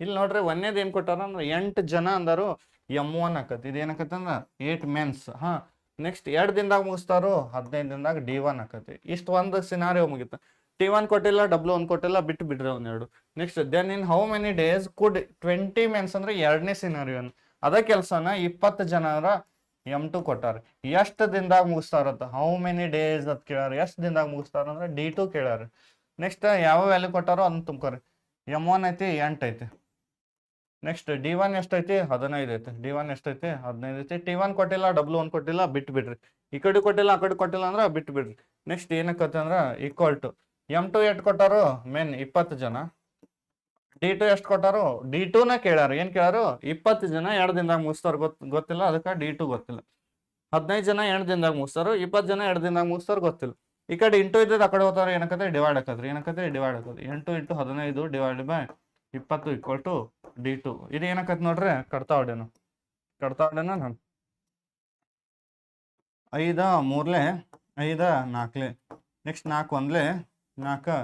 Speaker 1: ಇಲ್ಲಿ ನೋಡ್ರಿ ಒಂದೇದು ಏನು ಕೊಟ್ಟಾರ ಅಂದ್ರೆ ಎಂಟು ಜನ ಅಂದರು ಎಂ ಒನ್ ಆಕತಿ. ಇದು ಏನಕತ್ತ ಅಂದ್ರೆ ಏಟ್ ಮೆನ್ಸ್ ಹಾಂ. ನೆಕ್ಸ್ಟ್ ಎರಡು ದಿನದಾಗ ಮುಗಿಸ್ತಾರೋ, ಹದಿನೈದು ದಿನದಾಗ ಡಿ ಒನ್ ಆಕತಿ. ಇಷ್ಟು ಒಂದು ಸಿನಾರಿಯೋ ಮುಗಿತು. ಟಿ ಒನ್ ಕೊಟ್ಟಿಲ್ಲ ಡಬ್ಲ್ಯೂ ಒನ್ ಕೊಟ್ಟಿಲ್ಲ, ಬಿಟ್ಟು ಬಿಡ್ರಿ ಒಂದೆರಡು next then in how many days could twenty mens ಅಂದ್ರೆ ಎರಡನೇ ಸಿನಾರಿಯೋ ಅದೇ ಕೆಲಸನ ಇಪ್ಪತ್ತು ಜನರ ಎಂ ಟು ಕೊಟ್ಟಾರ. ಎಷ್ಟು ದಿನದಾಗ ಮುಗಿಸ್ತಾರಂತ ಹೌ ಮೆನಿ ಡೇಸ್ ಅಂತ ಕೇಳಾರ ಎಷ್ಟು ದಿನದಾಗ ಮುಗಿಸ್ತಾರ ಅಂದ್ರೆ ಡಿ ಟು ಕೇಳಾರ ನೆಕ್ಸ್ಟ್ ಯಾವ ವ್ಯಾಲ್ಯೂ ಕೊಟ್ಟಾರೋ ಅದನ್ನ ತುಂಬ್ಕೊರಿ. ಎಂ ಒನ್ ಐತಿ, ಎಂಟು ಐತಿ. ನೆಕ್ಸ್ಟ್ ಡಿ ಒನ್ ಎಷ್ಟೈತಿ ಹದಿನೈದು ಐತಿ. ಡಿ ಒನ್ ಎಷ್ಟೈತಿ ಹದಿನೈದು ಐತಿ. ಟಿ ಒನ್ ಕೊಟ್ಟಿಲ್ಲ ಡಬ್ಲ್ಯೂ ಒನ್ ಕೊಟ್ಟಿಲ್ಲ, ಬಿಟ್ಟು ಬಿಡ್ರಿ. ಈ ಕಡೆ ಕೊಟ್ಟಿಲ್ಲ, ಆ ಕಡೆ ಕೊಟ್ಟಿಲ್ಲ ಅಂದ್ರೆ ಬಿಟ್ಟು ಬಿಡ್ರಿ. ನೆಕ್ಸ್ಟ್ ಏನಕ್ಕತ್ತೆ ಅಂದ್ರೆ ಈಕ್ವಲ್ ಟು ಎಂ ಟು ಎಷ್ಟು ಕೊಟ್ಟಾರು? ಮೇನ್ ಇಪ್ಪತ್ತು ಜನ. ಡಿ ಟು ಎಷ್ಟು ಕೊಟ್ಟಾರು? ಡಿ ಟೂನ ಕೇಳ್ಯಾರು. ಏನು ಕೇಳಾರು ಇಪ್ಪತ್ತು ಜನ ಎರಡು ದಿನದಾಗ ಮುಗಿಸ್ತಾರ. ಗೊತ್, ಗೊತ್ತಿಲ್ಲ? ಅದಕ್ಕೆ ಡಿ ಟು ಗೊತ್ತಿಲ್ಲ. ಹದಿನೈದು ಜನ ಎರಡು ದಿನದಾಗ ಮುಗಿಸ್ತಾರು. ಇಪ್ಪತ್ತು ಜನ ಎರಡು ದಿನದಾಗ ಮುಗಿಸ್ತಾರ, ಗೊತ್ತಿಲ್ಲ. ಈ ಕಡೆ ಇಂಟು ಇದ್ದದ್ದು ಆ ಕಡೆ ಹೋಗ್ತಾರೆ ಏನಕ್ಕತ್ತೆ ಡಿವೈಡ್ ಹಾಕದ್ರಿ ಏನಕ್ಕತ್ತೆ ಡಿವೈಡ್ ಹಾಕೋದು ಎಂಟು ಇಂಟು ಹದಿನೈದು ಡಿವೈಡ್ ಬೈ ಇಪ್ಪತ್ತು ಈಕ್ವಲ್ ಟು ಡಿ ಟು ಇದು ಏನಕ್ಕತ್ ನೋಡ್ರಿ? ಕಡ್ತಾ ಹೊಡೆನು ಕಡ್ತಾ ಹೊಡೆನ ನಾನು. ಐದ ಮೂರ್ಲೆ, ಐದ ನಾಲ್ಕಲೆ ನೆಕ್ಸ್ಟ್ ನಾಲ್ಕು ಒಂದ್ಲೆ. ನಾಲ್ಕು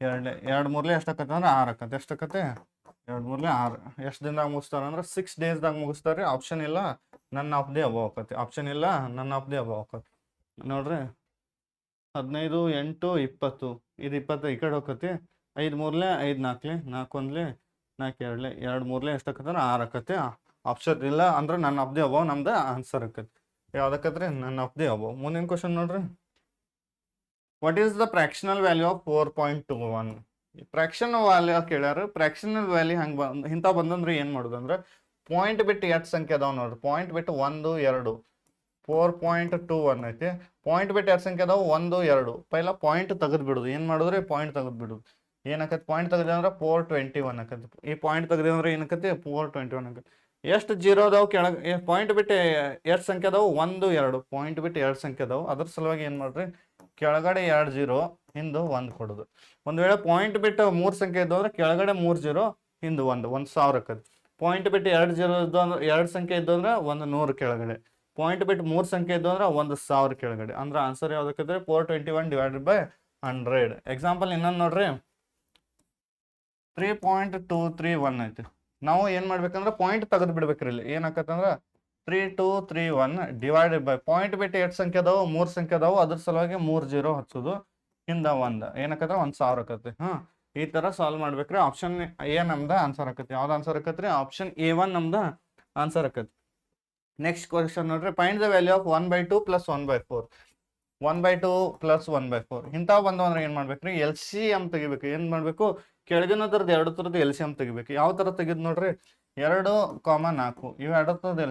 Speaker 1: ಎರಡು ಎರಡು ಮೂರ್ಲೆ ಎಷ್ಟಾಕತ್ತೆ ಅಂದ್ರೆ ಆರು ಆಕತ್ತೆ ಎಷ್ಟಾಕತ್ತೆ ಎರಡು ಮೂರ್ಲೆ ಆರು. ಎಷ್ಟು ದಿನದಾಗ ಮುಗಿಸ್ತಾರೆ ಅಂದ್ರೆ ಸಿಕ್ಸ್ ಡೇಸ್ದಾಗ ಮುಗಿಸ್ತಾರೆ. ಆಪ್ಷನ್ ಇಲ್ಲ ನನ್ನ ಆಫ್ ದಿ ಅಬೋ ಆಕತಿ ಆಪ್ಷನ್ ಇಲ್ಲ ನನ್ನ ಆಫ್ ದಿ ಅಬೋ ಆಕತಿ ನೋಡ್ರಿ, ಹದಿನೈದು, ಎಂಟು, ಇಪ್ಪತ್ತು. ಇದು ಇಪ್ಪತ್ತು ಈ ಕಡೆ ಹೋಗತಿ ಐದು ಮೂರಲೆ, ಐದು ನಾಲ್ಕಲೆ ನಾಲ್ಕು ಒಂದ್ಲೆ, ನಾಲ್ಕು ಎರಡ್ಲೆ. ಎರಡು ಮೂರ್ಲೆ ಎಷ್ಟಾಕತ್ತಂದ್ರೆ ಆರು ಆಕತಿ ಆಪ್ಷನ್ ಇಲ್ಲ ಅಂದ್ರೆ ನನ್ನ ಆಫ್ ದಿ ಅಬೋ ನಮ್ದು ಆನ್ಸರ್ ಆಕತಿ ಯಾವ್ದಕ್ಕತ್ರಿ? ನನ್ನ ಆಫ್ ದಿ ಅಬೋ ಮುಂದಿನ ಕ್ವಶನ್ ನೋಡ್ರಿ. What is the fractional value of four point two one fraction value ಕೇಳ್ಯಾರ fractional value ಹಂಗೆ ಬಂದ್ ಇಂಥ ಬಂದಂದ್ರೆ ಏನು ಮಾಡೋದು ಅಂದ್ರೆ ಪಾಯಿಂಟ್ ಬಿಟ್ಟು ಎಷ್ಟು ಸಂಖ್ಯೆ ಅದಾವ ನೋಡ್ರಿ. ಪಾಯಿಂಟ್ ಬಿಟ್ಟು ಒಂದು, ಎರಡು. ಫೋರ್ ಪಾಯಿಂಟ್ ಟೂ ಒನ್ ಐತಿ. ಪಾಯಿಂಟ್ ಬಿಟ್ಟು ಎರಡು ಸಂಖ್ಯೆ ಅದಾವ? ಒಂದು, ಎರಡು. ಪೈಲ ಪಾಯಿಂಟ್ ತೆಗೆದು ಬಿಡುದು. ಏನು ಮಾಡಿದ್ರೆ ಪಾಯಿಂಟ್ ತೆಗೆದು ಬಿಡುದು. ಏನಾಗತ್ತೆ ಪಾಯಿಂಟ್ ತೆಗೆದ್ರೆ ಅಂದ್ರೆ ಫೋರ್ ಟ್ವೆಂಟಿ ಒನ್ ಆಕತ್ತೆ. ಈ ಪಾಯಿಂಟ್ ತೆಗೆದ್ರೆ ಅಂದ್ರೆ ಏನಕತಿ ಫೋರ್ ಟ್ವೆಂಟಿ ಒನ್ ಆಕತಿ ಎಷ್ಟು ಜೀರೋ ಅದಾವ ಕೆಳಗೆ ಪಾಯಿಂಟ್ ಬಿಟ್ಟು ಎರಡು ಸಂಖ್ಯೆ ಅದಾವು? ಒಂದು, ಎರಡು. ಪಾಯಿಂಟ್ ಬಿಟ್ಟು ಎರಡು ಸಂಖ್ಯೆ ಅದಾವು? ಅದ್ರ ಸಲುವಾಗಿ ಏನು ಮಾಡ್ರಿ? ಕೆಳಗಡೆ ಎರಡು ಜೀರೋ, ಹಿಂದೆ ಒಂದು ಕೊಡೋದು. ಒಂದು ವೇಳೆ ಪಾಯಿಂಟ್ ಬಿಟ್ಟು ಮೂರು ಸಂಖ್ಯೆ ಇದ್ದು ಅಂದರೆ ಕೆಳಗಡೆ ಮೂರು ಜೀರೋ, ಹಿಂದೆ ಒಂದು ಒಂದು ಸಾವಿರ ಪಾಯಿಂಟ್ ಬಿಟ್ಟು ಎರಡು ಜೀರೋ ಇದ್ದು ಅಂದ್ರೆ, ಎರಡು ಸಂಖ್ಯೆ ಇದ್ದು ಅಂದ್ರೆ ಒಂದು ನೂರು ಕೆಳಗಡೆ. ಪಾಯಿಂಟ್ ಬಿಟ್ಟು ಮೂರು ಸಂಖ್ಯೆ ಇದ್ದು ಅಂದ್ರೆ ಒಂದು ಸಾವಿರ ಕೆಳಗಡೆ. ಅಂದ್ರೆ answer ಯಾವುದಕ್ಕಿದ್ರೆ four twenty one divided by hundred example ಇನ್ನೊಂದು ನೋಡ್ರಿ. Three point two three one ಐತಿ. ನಾವು ಏನು ಮಾಡ್ಬೇಕಂದ್ರೆ ಪಾಯಿಂಟ್ ತೆಗೆದು ಬಿಡ್ಬೇಕ್ರಿ ಇಲ್ಲಿ. ಏನಾಕತ್ತಂದ್ರೆ three two three one divided by point ಬಿಟ್ಟು ಎಷ್ಟು ಸಂಖ್ಯೆ ಅದಾವು ಮೂರು ಸಂಖ್ಯೆ ಅದಾವು ಅದ್ರ ಸಲುವಾಗಿ ಮೂರು ಜೀರೋ ಹಚ್ಚೋದು. ಹಿಂದ ಒಂದು. ಏನಕ್ಕೆ ಒಂದು ಸಾವಿರ ಆಕತಿ ಹಾಂ, ಈ ಥರ ಸಾಲ್ವ್ ಮಾಡ್ಬೇಕ್ರಿ. ಆಪ್ಷನ್ ಎ ನಮ್ದು ಆನ್ಸರ್ ಆಕತಿ ಯಾವ್ದು ಆನ್ಸರ್ ಆಕತ್ರಿ? ಆಪ್ಷನ್ ಎ ಒನ್ ನಮ್ದು ಆನ್ಸರ್ ಆಕತಿ ನೆಕ್ಸ್ಟ್ ಕ್ವಶನ್ ನೋಡ್ರಿ. Find the value of one by two plus one by four one by two plus one by four ಇಂಥವು ಬಂದು ಅಂದ್ರೆ ಏನು ಮಾಡ್ಬೇಕ್ರಿ? ಎಲ್ ಸಿ ಎಂ ತೆಗಿಬೇಕು. ಏನು ಮಾಡಬೇಕು? ಕೆಳಗಿನ ಥರದ್ದು ಎರಡು ಥರದ್ದು ಎಲ್ ಸಿ ಎಂ ತೆಗಿಬೇಕು. ಯಾವ ಥರ ತೆಗೆದು ನೋಡ್ರಿ? ಎರಡು ಕಾಮ ನಾಲ್ಕು. ಇವು ಎರಡು ಥರದ್ದು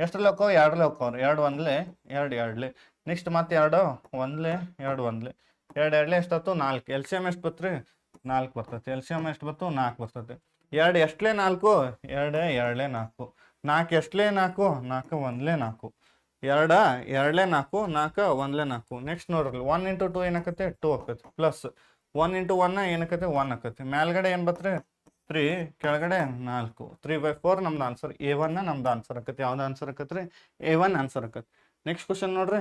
Speaker 1: ಎಷ್ಟು ಲೋಕ? ಹೋಕ್ಕೋ ಎರಡಲ್ಲಿ ಹೋಕ್ಕವ್ರಿ ಎರಡು ಒಂದ್ಲೆ, ಎರಡು ಎರಡ್ಲೆ. ನೆಕ್ಸ್ಟ್ ಮತ್ತೆ ಎರಡು ಒಂದ್ಲೆ ಎರಡು ಒಂದ್ಲೆ. ಎರಡು ಎರಡ್ಲೆ ಎಷ್ಟಾಯ್ತು ನಾಲ್ಕು. ಎಲ್ ಸಿ ಎಂ ಎಷ್ಟು ಬತ್ರಿ ನಾಲ್ಕು ಬರ್ತೈತಿ. ಎಲ್ ಸಿ ಎಂ ಎಷ್ಟು ಬತ್ತು? ನಾಲ್ಕು ಬರ್ತೈತಿ. ಎರಡು ಎಷ್ಟಲೇ ನಾಲ್ಕು? ಎರಡು, ಎರಡ್ಲೆ ನಾಲ್ಕು. ನಾಲ್ಕು ಎಷ್ಟಲೇ ನಾಲ್ಕು? ನಾಲ್ಕು ಒಂದ್ಲೆ ನಾಲ್ಕು. ಎರಡ, ಎರಡ್ಲೆ ನಾಲ್ಕು? ನಾಲ್ಕು ಒಂದ್ಲೆ ನಾಲ್ಕು. ನೆಕ್ಸ್ಟ್ ನೋಡ್ರಿ. ಒನ್ ಇಂಟು ಟು ಏನಾಕತ್ತೆ? ಟು ಆಕತಿ ಪ್ಲಸ್ ಒನ್ ಇಂಟು ಒನ್ ಏನಕತ್ತೆ? ಒನ್ ಆಕತಿ ಮೇಲ್ಗಡೆ ಏನು ಬತ್ರಿ ತ್ರೀ ಕೆಳಗಡೆ ನಾಲ್ಕು. ತ್ರೀ ಬೈ ಫೋರ್ ನಮ್ದು ಆನ್ಸರ್ ಎ ಒನ್ ನಮ್ದು ಆನ್ಸರ್ ಆಕತಿ ಯಾವ್ದು ಆನ್ಸರ್ ಆಕತ್ರಿ? ಎ ಒನ್ ಆನ್ಸರ್ ಆಕತ್ ನೆಕ್ಸ್ಟ್ ಕ್ವಶನ್ ನೋಡ್ರಿ.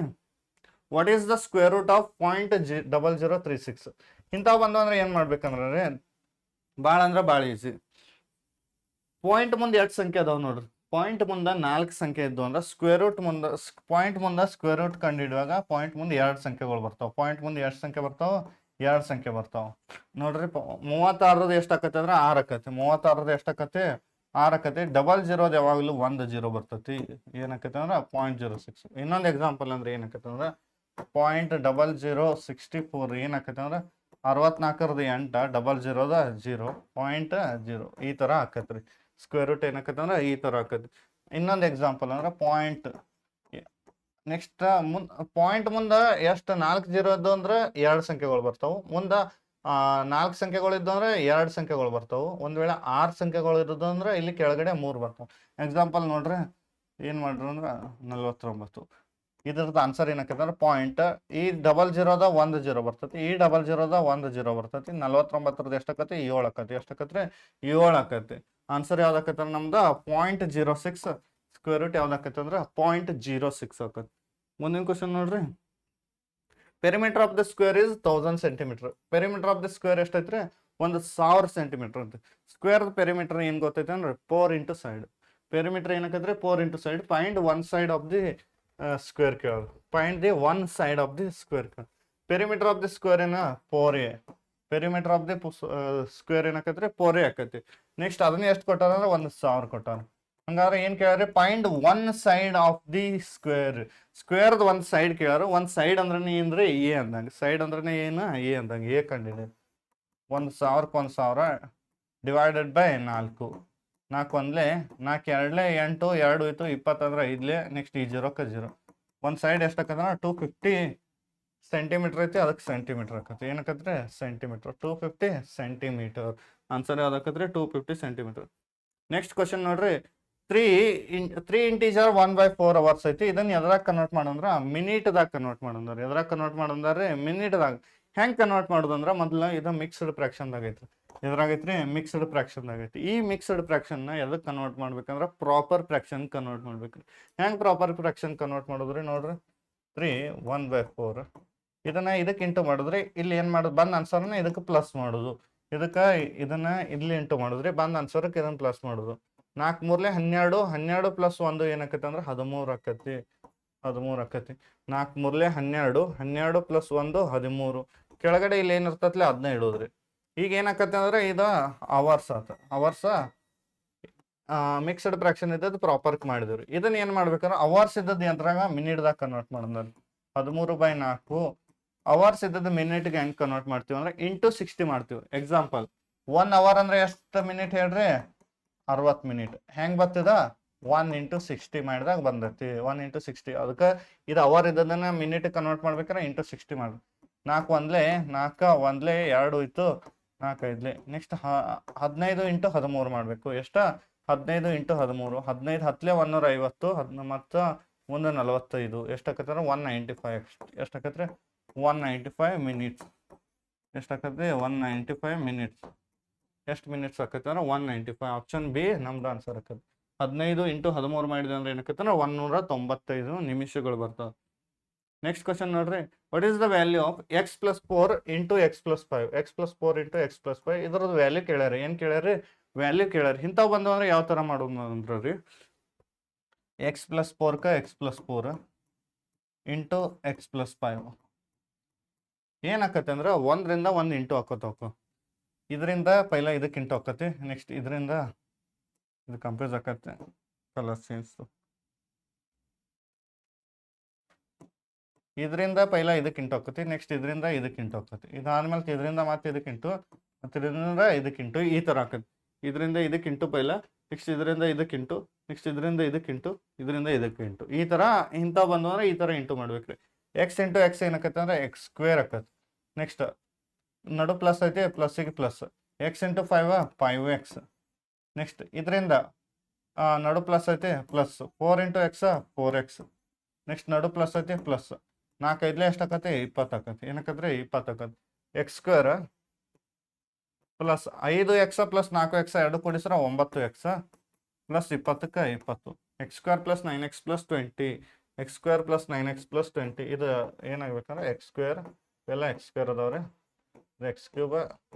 Speaker 1: What is the square root of point G double zero three six ಇಂಥವು ಬಂದು ಅಂದ್ರೆ ಏನು ಮಾಡ್ಬೇಕಂದ್ರೆ ಭಾಳ ಅಂದ್ರೆ ಭಾಳ ಈಸಿ ಪಾಯಿಂಟ್ ಮುಂದೆ ಎರಡು ಸಂಖ್ಯೆ ಅದಾವ ನೋಡ್ರಿ? ಪಾಯಿಂಟ್ ಮುಂದೆ ನಾಲ್ಕು ಸಂಖ್ಯೆ ಇದ್ದು ಅಂದ್ರೆ ಸ್ಕ್ವೇರ್ ರೂಟ್ ಮುಂದೆ ಪಾಯಿಂಟ್ ಮುಂದೆ ಸ್ಕ್ವೇರ್ ರೂಟ್ ಕಂಡು ಹಿಡುವಾಗ ಪಾಯಿಂಟ್ ಮುಂದೆ ಎರಡು ಸಂಖ್ಯೆಗಳು ಬರ್ತಾವೆ. ಪಾಯಿಂಟ್ ಮುಂದೆ ಎರಡು ಸಂಖ್ಯೆ ಬರ್ತಾವೆ? ಎರಡು ಸಂಖ್ಯೆ ಬರ್ತಾವೆ. ನೋಡ್ರಿ ಮೂವತ್ತಾರರದ ಎಷ್ಟು ಆಕತಿ ಅಂದ್ರೆ ಆರು ಆಕತಿ. ಮೂವತ್ತಾರದು ಎಷ್ಟು ಆಕತಿ? ಆರು ಆಕತಿ. ಡಬಲ್ ಜೀರೋದು ಯಾವಾಗಲೂ ಒಂದು ಜೀರೋ ಬರ್ತತಿ. ಏನಾಕತಿ ಅಂದ್ರೆ ಪಾಯಿಂಟ್ ಜೀರೋ ಸಿಕ್ಸ್ ಇನ್ನೊಂದು ಎಕ್ಸಾಂಪಲ್ ಅಂದ್ರೆ ಏನಾಕತಿ ಅಂದ್ರೆ point double zero sixty four ಏನಾಕತಿ ಅಂದ್ರೆ ಅರವತ್ನಾಲ್ಕರದ ಎಂಟ ಡಬಲ್ ಜೀರೋದ ಜೀರೋ ಪಾಯಿಂಟ್ ಜೀರೋ ಈ ಥರ ಆಕತ್ರಿ. ಸ್ಕ್ವೇರ್ ರೂಟ್ ಏನಾಕತಿ ಅಂದ್ರೆ ಈ ಥರ ಆಕತಿ ಇನ್ನೊಂದು ಎಕ್ಸಾಂಪಲ್ ಅಂದ್ರೆ ಪಾಯಿಂಟ್ ನೆಕ್ಸ್ಟ್ ಮುಂದ್ ಪಾಯಿಂಟ್ ಮುಂದೆ ಎಷ್ಟು ನಾಲ್ಕು ಜೀರೋ ಇದ್ದು ಅಂದ್ರೆ ಎರಡು ಸಂಖ್ಯೆಗಳು ಬರ್ತಾವೆ. ಮುಂದೆ ನಾಲ್ಕು ಸಂಖ್ಯೆಗಳು ಇದ್ದು ಅಂದ್ರೆ ಎರಡು ಸಂಖ್ಯೆಗಳು ಬರ್ತಾವೆ. ಒಂದು ವೇಳೆ ಆರು ಸಂಖ್ಯೆಗಳು ಇರೋದು ಅಂದ್ರೆ ಇಲ್ಲಿ ಕೆಳಗಡೆ ಮೂರು ಬರ್ತಾವೆ. ಎಕ್ಸಾಂಪಲ್ ನೋಡ್ರಿ. ಏನು ಮಾಡ್ರಿ ಅಂದ್ರೆ ನಲ್ವತ್ತೊಂಬತ್ತು. ಇದ್ರದ್ದು ಆನ್ಸರ್ ಏನಕ್ಕೆ ಅಂದ್ರೆ ಪಾಯಿಂಟ್ ಈ ಡಬಲ್ ಜೀರೋದ ಒಂದು ಜೀರೋ ಬರ್ತೈತಿ. ಈ ಡಬಲ್ ಜೀರೋದ ಒಂದು ಜೀರೋ ಬರ್ತೈತಿ. ನಲ್ವತ್ತೊಂಬತ್ತರದ್ದು ಎಷ್ಟಾಕತಿ ಏಳು ಆಕತಿ. ಎಷ್ಟಾಕತ್ರಿ ಏಳು ಆಕತಿ. ಆನ್ಸರ್ ಯಾವ್ದಾಕೈತೆ ನಮ್ದು point zero six square root ಯಾವ್ದಾಕೈತೆ ಅಂದ್ರೆ ಪಾಯಿಂಟ್ ಜೀರೋ ಸಿಕ್ಸ್ ಆಕತ್. ಮುಂದಿನ ಕ್ವಶನ್ ನೋಡ್ರಿ. Perimeter of the square is thousand centimetre perimeter of the square ಎಷ್ಟೈತ್ರಿ? ಒಂದು ಸಾವಿರ ಸೆಂಟಿಮೀಟರ್ ಅಂತ. ಸ್ಕ್ವೇರ್ ಪೆರಿಮೀಟರ್ ಏನು ಗೊತ್ತೈತೆ ಅಂದ್ರೆ four into side perimeter ಏನಕ್ಕಂದ್ರೆ four into side point one side of the square ಕೇಳೋದು. Point the one side of the square ಕೇಳೋದು. Perimeter of the square ಏನ? Four a. Perimeter of the square ಏನಕ್ಕಂದ್ರೆ four A ಆಕೈತಿ. Next ಅದನ್ನ ಎಷ್ಟು ಕೊಟ್ಟಾರ? ಅಂದ್ರೆ ಒಂದು ಸಾವಿರ ಕೊಟ್ಟಾರ. ಹಂಗಾದ್ರೆ ಏನ್ ಕೇಳ್ರಿ point one side of the square ಸ್ಕ್ವೇರ್ದ ಒಂದ್ ಸೈಡ್ ಕೇಳಾರು ಒಂದ್ ಸೈಡ್ ಅಂದ್ರೆ ಏನ್ರಿ? ಎ ಅಂದಂಗ. ಸೈಡ್ ಅಂದ್ರೆ ಏನು? ಎ ಅಂದಂಗ. ಎ ಕಂಡಿಡಿ ಒಂದ್ ಸಾವಿರಕ್ಕೆ ಒಂದ್ ಸಾವಿರ ಡಿವೈಡೆಡ್ ಬೈ ನಾಲ್ಕು. ನಾಲ್ಕು ಒಂದ್ಲೆ, ನಾಲ್ಕು ಎರಡ್ಲೆ, ಎಂಟು, ಎರಡು ಹೋಯ್ತು, ಇಪ್ಪತ್ತಂದ್ರೆ ಐದ್ಲೆ ನೆಕ್ಸ್ಟ್ ಈ ಜೀರೋಕ್ಕೆ ಜೀರೋ. ಒಂದು ಸೈಡ್ ಎಷ್ಟಕ್ಕಂದ್ರೆ ಟೂ ಫಿಫ್ಟಿ ಸೆಂಟಿಮೀಟ್ರ್ ಐತಿ, ಅದಕ್ಕೆ ಸೆಂಟಿಮೀಟ್ರ್ ಆಕತಿ ಏನಕತ್ರಿ centimetre two fifty centimetre answer ಯಾವ್ದಾಕತ್ರಿ two fifty centimetre next question ನೋಡ್ರಿ. Three in three integer one by four hours ಐತಿ ಇದನ್ನ ಎದ್ರಾಗ ಕನ್ವರ್ಟ್ ಮಾಡಂದ್ರ ಮಿನಿಟ್ದಾಗ ಕನ್ವರ್ಟ್ ಮಾಡಂದ್ರ ಎದ್ರಾಗ ಕನ್ವರ್ಟ್ ಮಾಡಂದ್ರೆ ಮಿನಿಟ್ದಾಗ ಹೆಂಗ್ ಕನ್ವರ್ಟ್ ಮಾಡೋದಂದ್ರ ಮೊದ್ಲ ಇದು ಮಿಕ್ಸ್ಡ್ ಫ್ರ್ಯಾಕ್ಷನ್ದಾಗ ಐತಿ ಎದ್ರಾಗೈತ್ರಿ ಮಿಕ್ಸ್ಡ್ ಫ್ರ್ಯಾಕ್ಷನ್ದಾಗ ಐತಿ ಈ ಮಿಕ್ಸ್ಡ್ ಫ್ರ್ಯಾಕ್ಷನ್ನ ಎದಕ್ಕೆ ಕನ್ವರ್ಟ್ ಮಾಡ್ಬೇಕಂದ್ರೆ ಪ್ರಾಪರ್ ಫ್ರಾಕ್ಷನ್ ಕನ್ವರ್ಟ್ ಮಾಡ್ಬೇಕ್ರಿ. ಹೆಂಗ್ ಪ್ರಾಪರ್ ಫ್ರಾಕ್ಷನ್ ಕನ್ವರ್ಟ್ ಮಾಡೋದ್ರಿ ನೋಡ್ರಿ. ತ್ರೀ ಒನ್ ಬೈ ಫೋರ್ ಇದನ್ನ ಇದಕ್ಕೆ ಇಂಟು ಮಾಡಿದ್ರೆ. ಇಲ್ಲಿ ಏನ್ ಮಾಡೋದು? ಬಂದ ಆನ್ಸರ್ನ ಇದಕ್ಕೆ ಪ್ಲಸ್ ಮಾಡೋದು. ಇದಕ್ಕೆ ಇದನ್ನ ಇಲ್ಲಿ ಇಂಟು ಮಾಡಿದ್ರಿ. ಬಂದ್ ಆನ್ಸರ್ಕ್ಕೆ ಇದನ್ನ ಪ್ಲಸ್ ಮಾಡೋದು. ನಾಲ್ಕು ಮೂರ್ಲೆ ಹನ್ನೆರಡು ಹನ್ನೆರಡು ಪ್ಲಸ್ ಒಂದು ಏನಾಕತಿ ಅಂದ್ರೆ ಹದಿಮೂರು ಆಕತಿ ಹದಿಮೂರು ಆಕತಿ. ನಾಲ್ಕು ಮೂರ್ಲೆ ಹನ್ನೆರಡು ಹನ್ನೆರಡು ಪ್ಲಸ್ ಒಂದು ಹದಿಮೂರು. ಕೆಳಗಡೆ ಇಲ್ಲಿ ಏನಿರ್ತತ್ಲೆ ಅದನ್ನ ಇಡೋದ್ರಿ. ಈಗ ಏನಾಕತ್ತೆ ಅಂದ್ರೆ ಇದು ಅವರ್ಸ್ ಆತ. ಅವರ್ಸ್ ಮಿಕ್ಸ್ಡ್ ಫ್ರಾಕ್ಷನ್ ಇದ್ದದ್ದು ಪ್ರಾಪರ್ ಮಾಡಿದ್ರಿ ಇದನ್ನ ಏನ್ ಮಾಡ್ಬೇಕಂದ್ರೆ ಅವರ್ಸ್ ಇದ್ದದ್ದು ಯಂತ್ರಾಗ ಮಿನಿಟ್ದಾಗ ಕನ್ವರ್ಟ್ ಮಾಡೋದ್ರಿ ಹದಿಮೂರು ಬೈ ನಾಲ್ಕು. ಅವರ್ಸ್ ಇದ್ದದ್ದು ಮಿನಿಟ್ಗೆ ಹೆಂಗ್ ಕನ್ವರ್ಟ್ ಮಾಡ್ತೀವಿ ಅಂದ್ರೆ ಇಂಟು ಸಿಕ್ಸ್ಟಿ ಮಾಡ್ತೀವಿ. ಎಕ್ಸಾಂಪಲ್ ಒನ್ ಅವರ್ ಅಂದ್ರೆ ಎಷ್ಟು ಮಿನಿಟ್ ಹೇಳ್ರಿ? ಅರವತ್ತು ಮಿನಿಟ್. ಹೆಂಗ್ ಬರ್ತದ? ಒನ್ ಇಂಟು ಸಿಕ್ಸ್ಟಿ ಮಾಡಿದಾಗ ಬಂದೈತಿ. ಒನ್ ಇಂಟು ಸಿಕ್ಸ್ಟಿ ಅದಕ್ಕೆ ಇದು ಅವರ್ ಇದ್ದದನ್ನ ಮಿನಿಟ್ ಕನ್ವರ್ಟ್ ಮಾಡ್ಬೇಕಾದ್ರೆ ಇಂಟು ಸಿಕ್ಸ್ಟಿ ಮಾಡಿ. ನಾಲ್ಕು ಒಂದ್ಲೆ ನಾಲ್ಕು ಒಂದ್ಲೆ, ಎರಡು ಇತ್ತು ನಾಲ್ಕೈದ್ಲೆ ನೆಕ್ಸ್ಟ್ ಹದಿನೈದು ಇಂಟು ಹದಿಮೂರು ಮಾಡಬೇಕು. ಎಷ್ಟ? ಹದಿನೈದು ಇಂಟು ಹದಿಮೂರು. ಹದಿನೈದು ಹತ್ತಲೆ ಒನ್ನೂರ ಐವತ್ತು ಹದಿನ, ಮತ್ತು ಒಂದು ನಲವತ್ತೈದು. ಎಷ್ಟಾಕತ್ತಾರೆ ಒನ್ ನೈಂಟಿ ಫೈವ್ ಎಷ್ಟಾಕತ್ರೆ ಒನ್ ನೈಂಟಿ ಫೈವ್ ಮಿನಿಟ್ಸ್ ಎಷ್ಟಾಗತ್ತೆ ಒನ್ ನೈಂಟಿ ಫೈವ್ ಮಿನಿಟ್ಸ್ ಎಷ್ಟು ಮಿನಿಟ್ಸ್ ಆಕೈತೆ ಅಂದ್ರೆ one ninety five option B ನಮ್ದು ಆನ್ಸರ್ ಆಕತ್ತೆ. ಹದಿನೈದು ಇಂಟು ಹದಿಮೂರು ಮಾಡಿದೆ ಅಂದ್ರೆ ಏನಕ್ಕೆ ಅಂದ್ರೆ ಒನ್ನೂರ ತೊಂಬತ್ತೈದು ನಿಮಿಷಗಳು ಬರ್ತವೆ. ನೆಕ್ಸ್ಟ್ ಕ್ವಶನ್ ನೋಡ್ರಿ. What is the value of x plus four into x plus five x plus four into x plus five ಇದ್ರದ್ದು ವ್ಯಾಲ್ಯೂ ಕೇಳ್ಯಾರ ಏನು ಕೇಳ್ಯಾರಿ ವ್ಯಾಲ್ಯೂ ಕೇಳ್ಯಾರ ಇಂಥವು ಬಂದವು ಅಂದ್ರೆ ಯಾವ ಥರ ಮಾಡೋದು ರೀ x plus ಫೋರ್ಕ x plus four into x plus five ಏನಾಕತ್ತೆ ಅಂದ್ರೆ ಒಂದರಿಂದ ಒಂದು ಇಂಟು ಹಾಕೋತ ಇದರಿಂದ ಪೈಲ ಇದಕ್ಕೆ ಇಂಟು ಹೋಗ್ತತಿ ನೆಕ್ಸ್ಟ್ ಇದರಿಂದ ಇದು ಕಂಪ್ಯೂಸ್ ಆಕತ್ತೆ ಕಲರ್ ಚೇಂಜ್ ಇದರಿಂದ ಪೈಲ ಇದಕ್ಕೆ ಇಂಟು ಹೋಗ್ತತಿ ನೆಕ್ಸ್ಟ್ ಇದರಿಂದ ಇದಕ್ಕೆ ಇಂಟು ಹೋಗ್ತತಿ. ಇದಾದ್ಮೇಲೆ ಇದರಿಂದ ಮತ್ತೆ ಇದಕ್ಕೆ ಇಂಟು, ಮತ್ತೆ ಇದರಿಂದ ಇದಕ್ಕೆ ಇಂಟು ಈ ಥರ ಹಾಕತಿ ಇದರಿಂದ ಇದಕ್ಕೆ ಇಂಟು ಪೈಲ ನೆಕ್ಸ್ಟ್ ಇದರಿಂದ ಇದಕ್ಕೆ ಇಂಟು ನೆಕ್ಸ್ಟ್ ಇದರಿಂದ ಇದಕ್ಕೆ ಇಂಟು, ಇದರಿಂದ ಇದಕ್ಕೆ ಇಂಟು. ಈ ಥರ ಇಂಥ ಬಂದು ಅಂದ್ರೆ ಈ ಥರ ಇಂಟು ಮಾಡ್ಬೇಕ್ರಿ. ಎಕ್ಸ್ ಇಂಟು ಎಕ್ಸ್ ಏನಕತ್ತೆ ಅಂದ್ರೆ ಎಕ್ಸ್ ಸ್ಕ್ವೇರ್ ಆಕತ್ತೆ. ನೆಕ್ಸ್ಟ್ ನಡು ಪ್ಲಸ್ ಐತಿ, ಪ್ಲಸ್ಸಿಗೆ plus. X into five five x next ಇದರಿಂದ ನಡು ಪ್ಲಸ್ ಐತಿ, plus. Four into x four x next ನಡು ಪ್ಲಸ್ ಐತಿ, ಪ್ಲಸ್. ನಾಲ್ಕೈದ್ಲೆ ಎಷ್ಟು ಆಕತಿ ಇಪ್ಪತ್ತು ಏನಕ್ಕಂದ್ರೆ ಇಪ್ಪತ್ತು ಆಕತಿ ಎಕ್ಸ್ ಸ್ಕ್ವೇರ್ ಪ್ಲಸ್ ಐದು ಎಕ್ಸ ಪ್ಲಸ್ ನಾಲ್ಕು ಎಕ್ಸ ಎರಡು ಕೂಡಿಸ್ರೆ ಒಂಬತ್ತು ಎಕ್ಸ ಪ್ಲಸ್ ಇಪ್ಪತ್ತಕ್ಕೆ ಇಪ್ಪತ್ತು. X square plus nine x plus twenty x square plus nine x plus twenty ಇದು ಏನಾಗಬೇಕಂದ್ರೆ ಎಕ್ಸ್ ಸ್ಕ್ವೇರ್ ಎಲ್ಲ ಎಕ್ಸ್ ಸ್ಕ್ವೇರ್ ಅದಾವ್ರೆ. ಎಕ್ಸ್ ಕ್ಯೂಬ್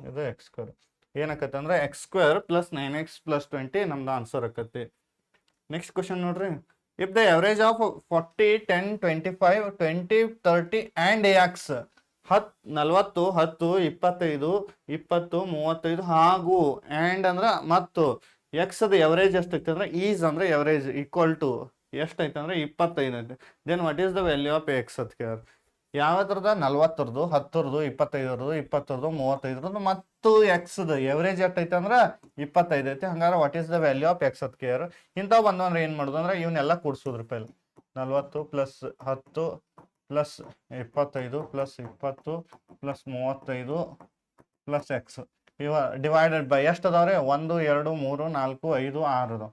Speaker 1: ಇದು ಎಕ್ಸ್ ಸ್ಕ್ವೇರ್ ಏನಾಕತ್ತೆ ಅಂದ್ರೆ x square plus nine x plus twenty ನಮ್ದು ಆನ್ಸರ್ ಆಕತ್ತಿ ನೆಕ್ಸ್ಟ್ ಕ್ವಶನ್ ನೋಡ್ರಿ. If the average of forty ten twenty five twenty thirty and x ಹತ್ತು ನಲ್ವತ್ತು, ಹತ್ತು, ಇಪ್ಪತ್ತೈದು, ಇಪ್ಪತ್ತು, ಮೂವತ್ತೈದು ಹಾಗೂ ಆ್ಯಂಡ್ ಅಂದ್ರೆ ಮತ್ತು ಎಕ್ಸ್ ಅದು ಎವರೇಜ್ ಎಷ್ಟೈತೆ ಅಂದ್ರೆ ಈಸ್ ಅಂದ್ರೆ ಎವರೇಜ್ ಈಕ್ವಲ್ ಟು ಎಷ್ಟೈತೆ ಅಂದ್ರೆ ಇಪ್ಪತ್ತೈದು ಐತೆ then what is the value of x ಅಂತ ಯಾವ ಥರದ ನಲ್ವತ್ತರದು ಹತ್ತರದು ಇಪ್ಪತ್ತೈದರದು ಇಪ್ಪತ್ತರದು ಮೂವತ್ತೈದರದು ಮತ್ತು ಎಕ್ಸ್ದು ಎವರೇಜ್ ಎಷ್ಟೈತೆ ಅಂದ್ರೆ ಇಪ್ಪತ್ತೈದು ಐತೆ. ಹಂಗಾರೆ what is the value of x ಅಂತ ಕೇರ್ ಇಂಥವು ಬಂದು ಅಂದ್ರೆ ಏನು ಮಾಡೋದು ಅಂದ್ರೆ ಇವನ್ನೆಲ್ಲ ಕೂಡ್ಸೋದ್ರಿ ಪೈಲ. ನಲ್ವತ್ತು ಪ್ಲಸ್ ಹತ್ತು ಪ್ಲಸ್ ಇಪ್ಪತ್ತೈದು ಪ್ಲಸ್ ಇಪ್ಪತ್ತು ಪ್ಲಸ್ ಮೂವತ್ತೈದು ಪ್ಲಸ್ ಎಕ್ಸ್ ಇವ ಡಿವೈಡೆಡ್ ಬೈ ಎಷ್ಟು ಅದಾವ್ರಿ? ಒಂದು, ಎರಡು, ಮೂರು, ನಾಲ್ಕು, ಐದು ಆರು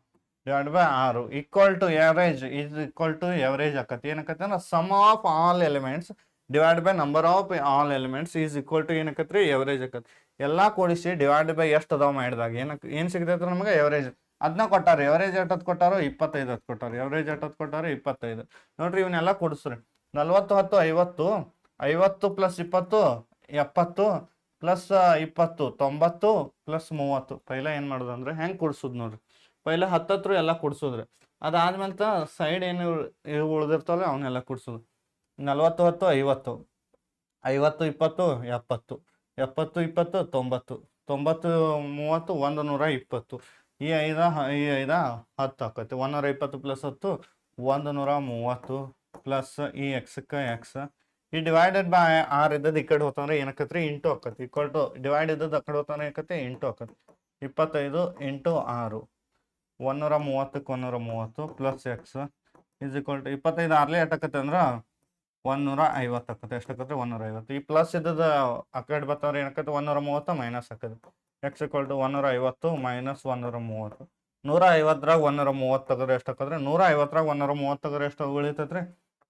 Speaker 1: ಡಿವೈಡ್ ಬೈ ಆರು. Equal to average is equal to average ಆಕತಿ. ಏನಕತಿ ಅಂದ್ರೆ sum of all elements divide by number of all elements is equal to ಏನಕತ್ರಿ? Average ಆಕತಿ. ಎಲ್ಲ ಕೂಡಿಸಿ ಡಿವೈಡ್ ಬೈ ಎಷ್ಟು ಅದಾವ ಮಾಡಿದಾಗ? ಏನಕ್ಕೆ ಏನು ಸಿಗ್ತೈತೆ ನಮಗೆ? ಎವರೇಜ್ ಅದನ್ನ ಕೊಟ್ಟಾರ ಎವರೇಜ್ ಎಟ್ಟದ್ ಕೊಟ್ಟಾರೋ? ಇಪ್ಪತ್ತೈದು ಹತ್ತು ಕೊಟ್ಟಾರ. ಎವರೇಜ್ ಎಟ್ಟದ್ ಕೊಟ್ಟಾರೋ? ಇಪ್ಪತ್ತೈದು. ನೋಡ್ರಿ, ಇವನ್ನೆಲ್ಲ ಕೊಡಿಸ್ರಿ. ನಲ್ವತ್ತು, ಹತ್ತು, ಐವತ್ತು ಐವತ್ತು ಪ್ಲಸ್ ಇಪ್ಪತ್ತು, ಎಪ್ಪತ್ತು ಪ್ಲಸ್ ಇಪ್ಪತ್ತು, ತೊಂಬತ್ತು ಪ್ಲಸ್ ಮೂವತ್ತು. ಪೈಲ ಏನು ಮಾಡೋದು ಅಂದ್ರೆ ಹೆಂಗೆ ಕೊಡ್ಸೋದು ನೋಡ್ರಿ? ಪೈಲ ಹತ್ತತ್ರ ಎಲ್ಲ ಕುಡ್ಸೋದ್ರಿ. ಅದಾದ್ಮೇಲೆ ಸೈಡ್ ಏನು ಇವ್ ಉಳ್ದಿರ್ತಾವಲ್ಲ ಅವನ್ನೆಲ್ಲ ಕೊಡ್ಸೋದು ನಲ್ವತ್ತು ಹತ್ತು, ಐವತ್ತು. ಐವತ್ತು, ಇಪ್ಪತ್ತು, ಎಪ್ಪತ್ತು. ಎಪ್ಪತ್ತು, ಇಪ್ಪತ್ತು, ತೊಂಬತ್ತು. ತೊಂಬತ್ತು, ಮೂವತ್ತು ಒಂದು ನೂರ ಇಪ್ಪತ್ತು. ಈ ಐದ ಈ ಐದ ಹತ್ತು ಆಕತಿ. ಒಂದೂರ ಇಪ್ಪತ್ತು ಪ್ಲಸ್ ಹತ್ತು ಒಂದು ನೂರ ಮೂವತ್ತು ಪ್ಲಸ್ ಈ ಎಕ್ಸ್ಕ್ಕೆ ಎಕ್ಸ್ ಈ ಡಿವೈಡೆಡ್ ಬೈ ಆರ್ ಇದ್ದದ್ದು ಈ ಕಡೆ ಹೋತಂದ್ರೆ ಏನಕ್ಕತ್ರಿ ಇಂಟು ಆಕತಿ. ಈಕ್ವಲ್ ಟು ಡಿವೈಡ್ ಇದ್ದದ್ದು ಆ ಕಡೆ ಹೋತಾನೆ ಆಕತಿ ಇಂಟು ಆಕತಿ. ಇಪ್ಪತ್ತೈದು ಇಂಟು ಆರು. ಒಂದೂರ ಮೂವತ್ತಕ್ಕೆ ಒಂದೂರ ಮೂವತ್ತು plus x is equal to ಇಪ್ಪತ್ತೈದು ಆರ್ಲಿ ಎಷ್ಟಾಕತ್ತೆ ಅಂದ್ರೆ ಒಂದೂರ ಐವತ್ತು ಆಕತ್ತೆ. ಎಷ್ಟಾಕತ್ತೆ? ಒಂದೂರ ಐವತ್ತು. ಈ ಪ್ಲಸ್ ಇದ್ದದ ಆ ಕಡೆ ಬರ್ತಾವ್ರೆ ಏನಾಕತ್ತೆ? ಒಂದೂರ ಮೂವತ್ತು ಮೈನಸ್ ಆಕತ್ತೆ. ಎಕ್ಸ್ ಈಕ್ವಲ್ ಟು ಒಂದೂರ ಐವತ್ತು ಮೈನಸ್ ಒಂದೂರ ಮೂವತ್ತು. ನೂರ ಐವತ್ತರಾಗ ಒಂದೂರ ಮೂವತ್ತು ತೆಗೆದ್ರೆ ಎಷ್ಟು ಆಕತ್ರೆ ನೂರ ಐವತ್ತರಾಗ ಒಂದೂರ ಮೂವತ್ತು ತೆಗೆದ್ರೆ ಎಷ್ಟು ಉಳಿತೈತ್ರಿ?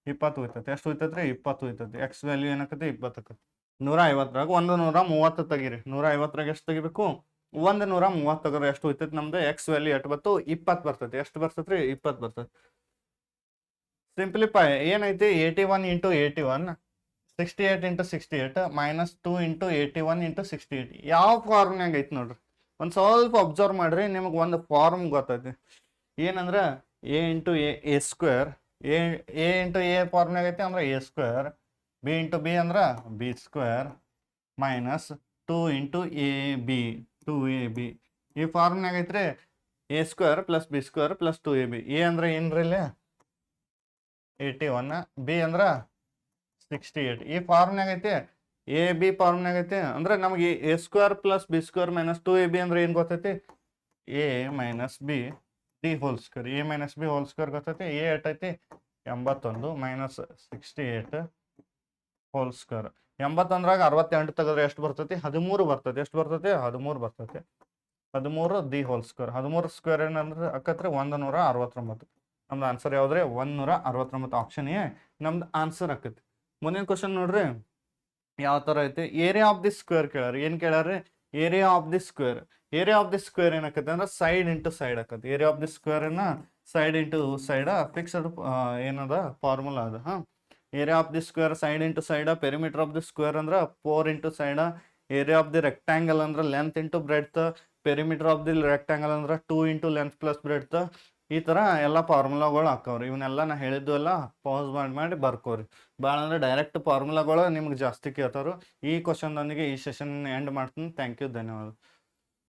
Speaker 1: ಇಪ್ಪತ್ತು ಉಳಿತೈತೆ ಎಷ್ಟು ಉಳಿತೈತ್ರಿ? ಇಪ್ಪತ್ತು ಉಳಿತೈತಿ ಎಕ್ಸ್ ವ್ಯಾಲ್ಯೂ ಏನಾಕತಿ ಇಪ್ಪತ್ತು ನೂರ ಐವತ್ತರಾಗ ಒಂದು ನೂರ ಮೂವತ್ತು ತೆಗೀರಿ. ನೂರ ಐವತ್ತರಾಗ ಎಷ್ಟು ತೆಗಿಬೇಕು? ಒಂದು ನೂರ ಮೂವತ್ತು ತಗೋರಿ ಎಷ್ಟು ಹೋಯ್ತೈತಿ ನಮ್ದು? ಎಕ್ಸ್ ವ್ಯಾಲ್ಯೂ ಎಷ್ಟು ಬತ್ತು? ಇಪ್ಪತ್ತು ಬರ್ತೈತಿ. ಎಷ್ಟು ಬರ್ತೈತ್ರಿ? ಇಪ್ಪತ್ತು ಬರ್ತೈತಿ. ಸಿಂಪ್ಲಿಫೈ ಏನೈತಿ? Eighty one into eighty one sixty eight into sixty eight minus two into eighty one into sixty eight ಯಾವ ಫಾರ್ಮ್ನಾಗ ಐತಿ ನೋಡ್ರಿ? ಒಂದು ಸ್ವಲ್ಪ ಅಬ್ಸರ್ವ್ ಮಾಡ್ರಿ, ನಿಮಗೆ ಒಂದು ಫಾರ್ಮ್ ಗೊತ್ತೈತಿ. ಏನಂದ್ರೆ a into a a square a a into a ಫಾರ್ಮ್ನಾಗ ಐತಿ ಅಂದ್ರೆ a square b into b ಅಂದ್ರೆ b square minus two into a b two a b ಈ ಫಾರ್ಮ್ನಾಗ ಐತ್ರಿ a square plus b square plus two a b a ಅಂದ್ರೆ ಏನ್ರಿ ಇಲ್ಲಿ? Eighty one b ಅಂದ್ರೆ ಸಿಕ್ಸ್ಟಿ ಏಟ್ ಈ ಫಾರ್ಮ್ನಾಗ ಐತಿ ಎ ಬಿ ಫಾರ್ಮ್ನಾಗ ಐತಿ, ಅಂದ್ರೆ ನಮಗೆ a square plus b square minus two a b ಅಂದ್ರೆ ಏನು ಗೊತ್ತೈತಿ? A minus b d whole square a minus b whole square ಗೊತ್ತೈತಿ? ಎ ಎಟ್ಟೈತಿ ಎಂಬತ್ತೊಂದು minus sixty eight whole square ಎಂಬತ್ತೊಂದ್ರಾಗ ಅರವತ್ತೆಂಟು ತೆಗೆದ್ರೆ ಎಷ್ಟು ಬರ್ತೈತಿ? ಹದಿಮೂರು ಬರ್ತೈತಿ. ಎಷ್ಟು ಬರ್ತೈತಿ? ಹದಿಮೂರು ಬರ್ತೈತಿ. ಹದಿಮೂರು ದಿ ಹೋಲ್ ಸ್ಕ್ವೇರ್. ಹದಿಮೂರು ಸ್ಕ್ವೇರ್ ಏನಂದ್ರೆ ಅಕ್ಕತ್ರೆ ಒಂದು ನೂರ ಅರವತ್ತೊಂಬತ್ತು. ನಮ್ದು ಆನ್ಸರ್ ಯಾವುದ್ರೆ? ಒಂದು ನೂರ ಅರವತ್ತೊಂಬತ್ತು. ಆಪ್ಷನ್ ಏ ನಮ್ದು ಆನ್ಸರ್ ಆಕೈತಿ ಮುಂದಿನ ಕ್ವಶನ್ ನೋಡ್ರಿ. ಯಾವ ಥರ ಐತಿ? ಏರಿಯಾ ಆಫ್ ದಿ ಸ್ಕ್ವೇರ್ ಕೇಳ್ಯಾರ ಏನು ಕೇಳಾರ್ರಿ area of the square area of the square ಏನಾಕತಿ ಅಂದ್ರೆ ಸೈಡ್ ಇಂಟು ಸೈಡ್ ಆಕತಿ ಏರಿಯಾ ಆಫ್ ದಿ ಸ್ಕ್ವೇರ್ ಏನ ಸೈಡ್ ಇಂಟು ಸೈಡ್ ಫಿಕ್ಸ್ಡ್ ಏನದ ಫಾರ್ಮುಲಾ ಅದ, ಹಾಂ? Area of the square side into side perimeter of the square ಅಂದ್ರೆ four into side area of the rectangle ಅಂದ್ರೆ length into breadth perimeter of the rectangle ಅಂದ್ರೆ two into length plus breadth ಈ ಥರ ಎಲ್ಲ ಫಾರ್ಮುಲಾಗಳು ಹಾಕವ್ರಿ. ಇವನ್ನೆಲ್ಲ ನಾ ಹೇಳಿದ್ದು ಎಲ್ಲ ಪಾಸ್ ಮಾಡಿ ಮಾಡಿ ಬರ್ಕೋರಿ. ಭಾಳ ಅಂದ್ರೆ ಡೈರೆಕ್ಟ್ ಫಾರ್ಮುಲಾಗಳು ನಿಮ್ಗೆ ಜಾಸ್ತಿ ಕೇಳ್ತಾರು ಈ ಕ್ವಶನ್ದೊಂದಿಗೆ ಈ ಸೆಷನ್ ಎಂಡ್ ಮಾಡ್ತೀನಿ. ಥ್ಯಾಂಕ್ ಯು ಧನ್ಯವಾದ.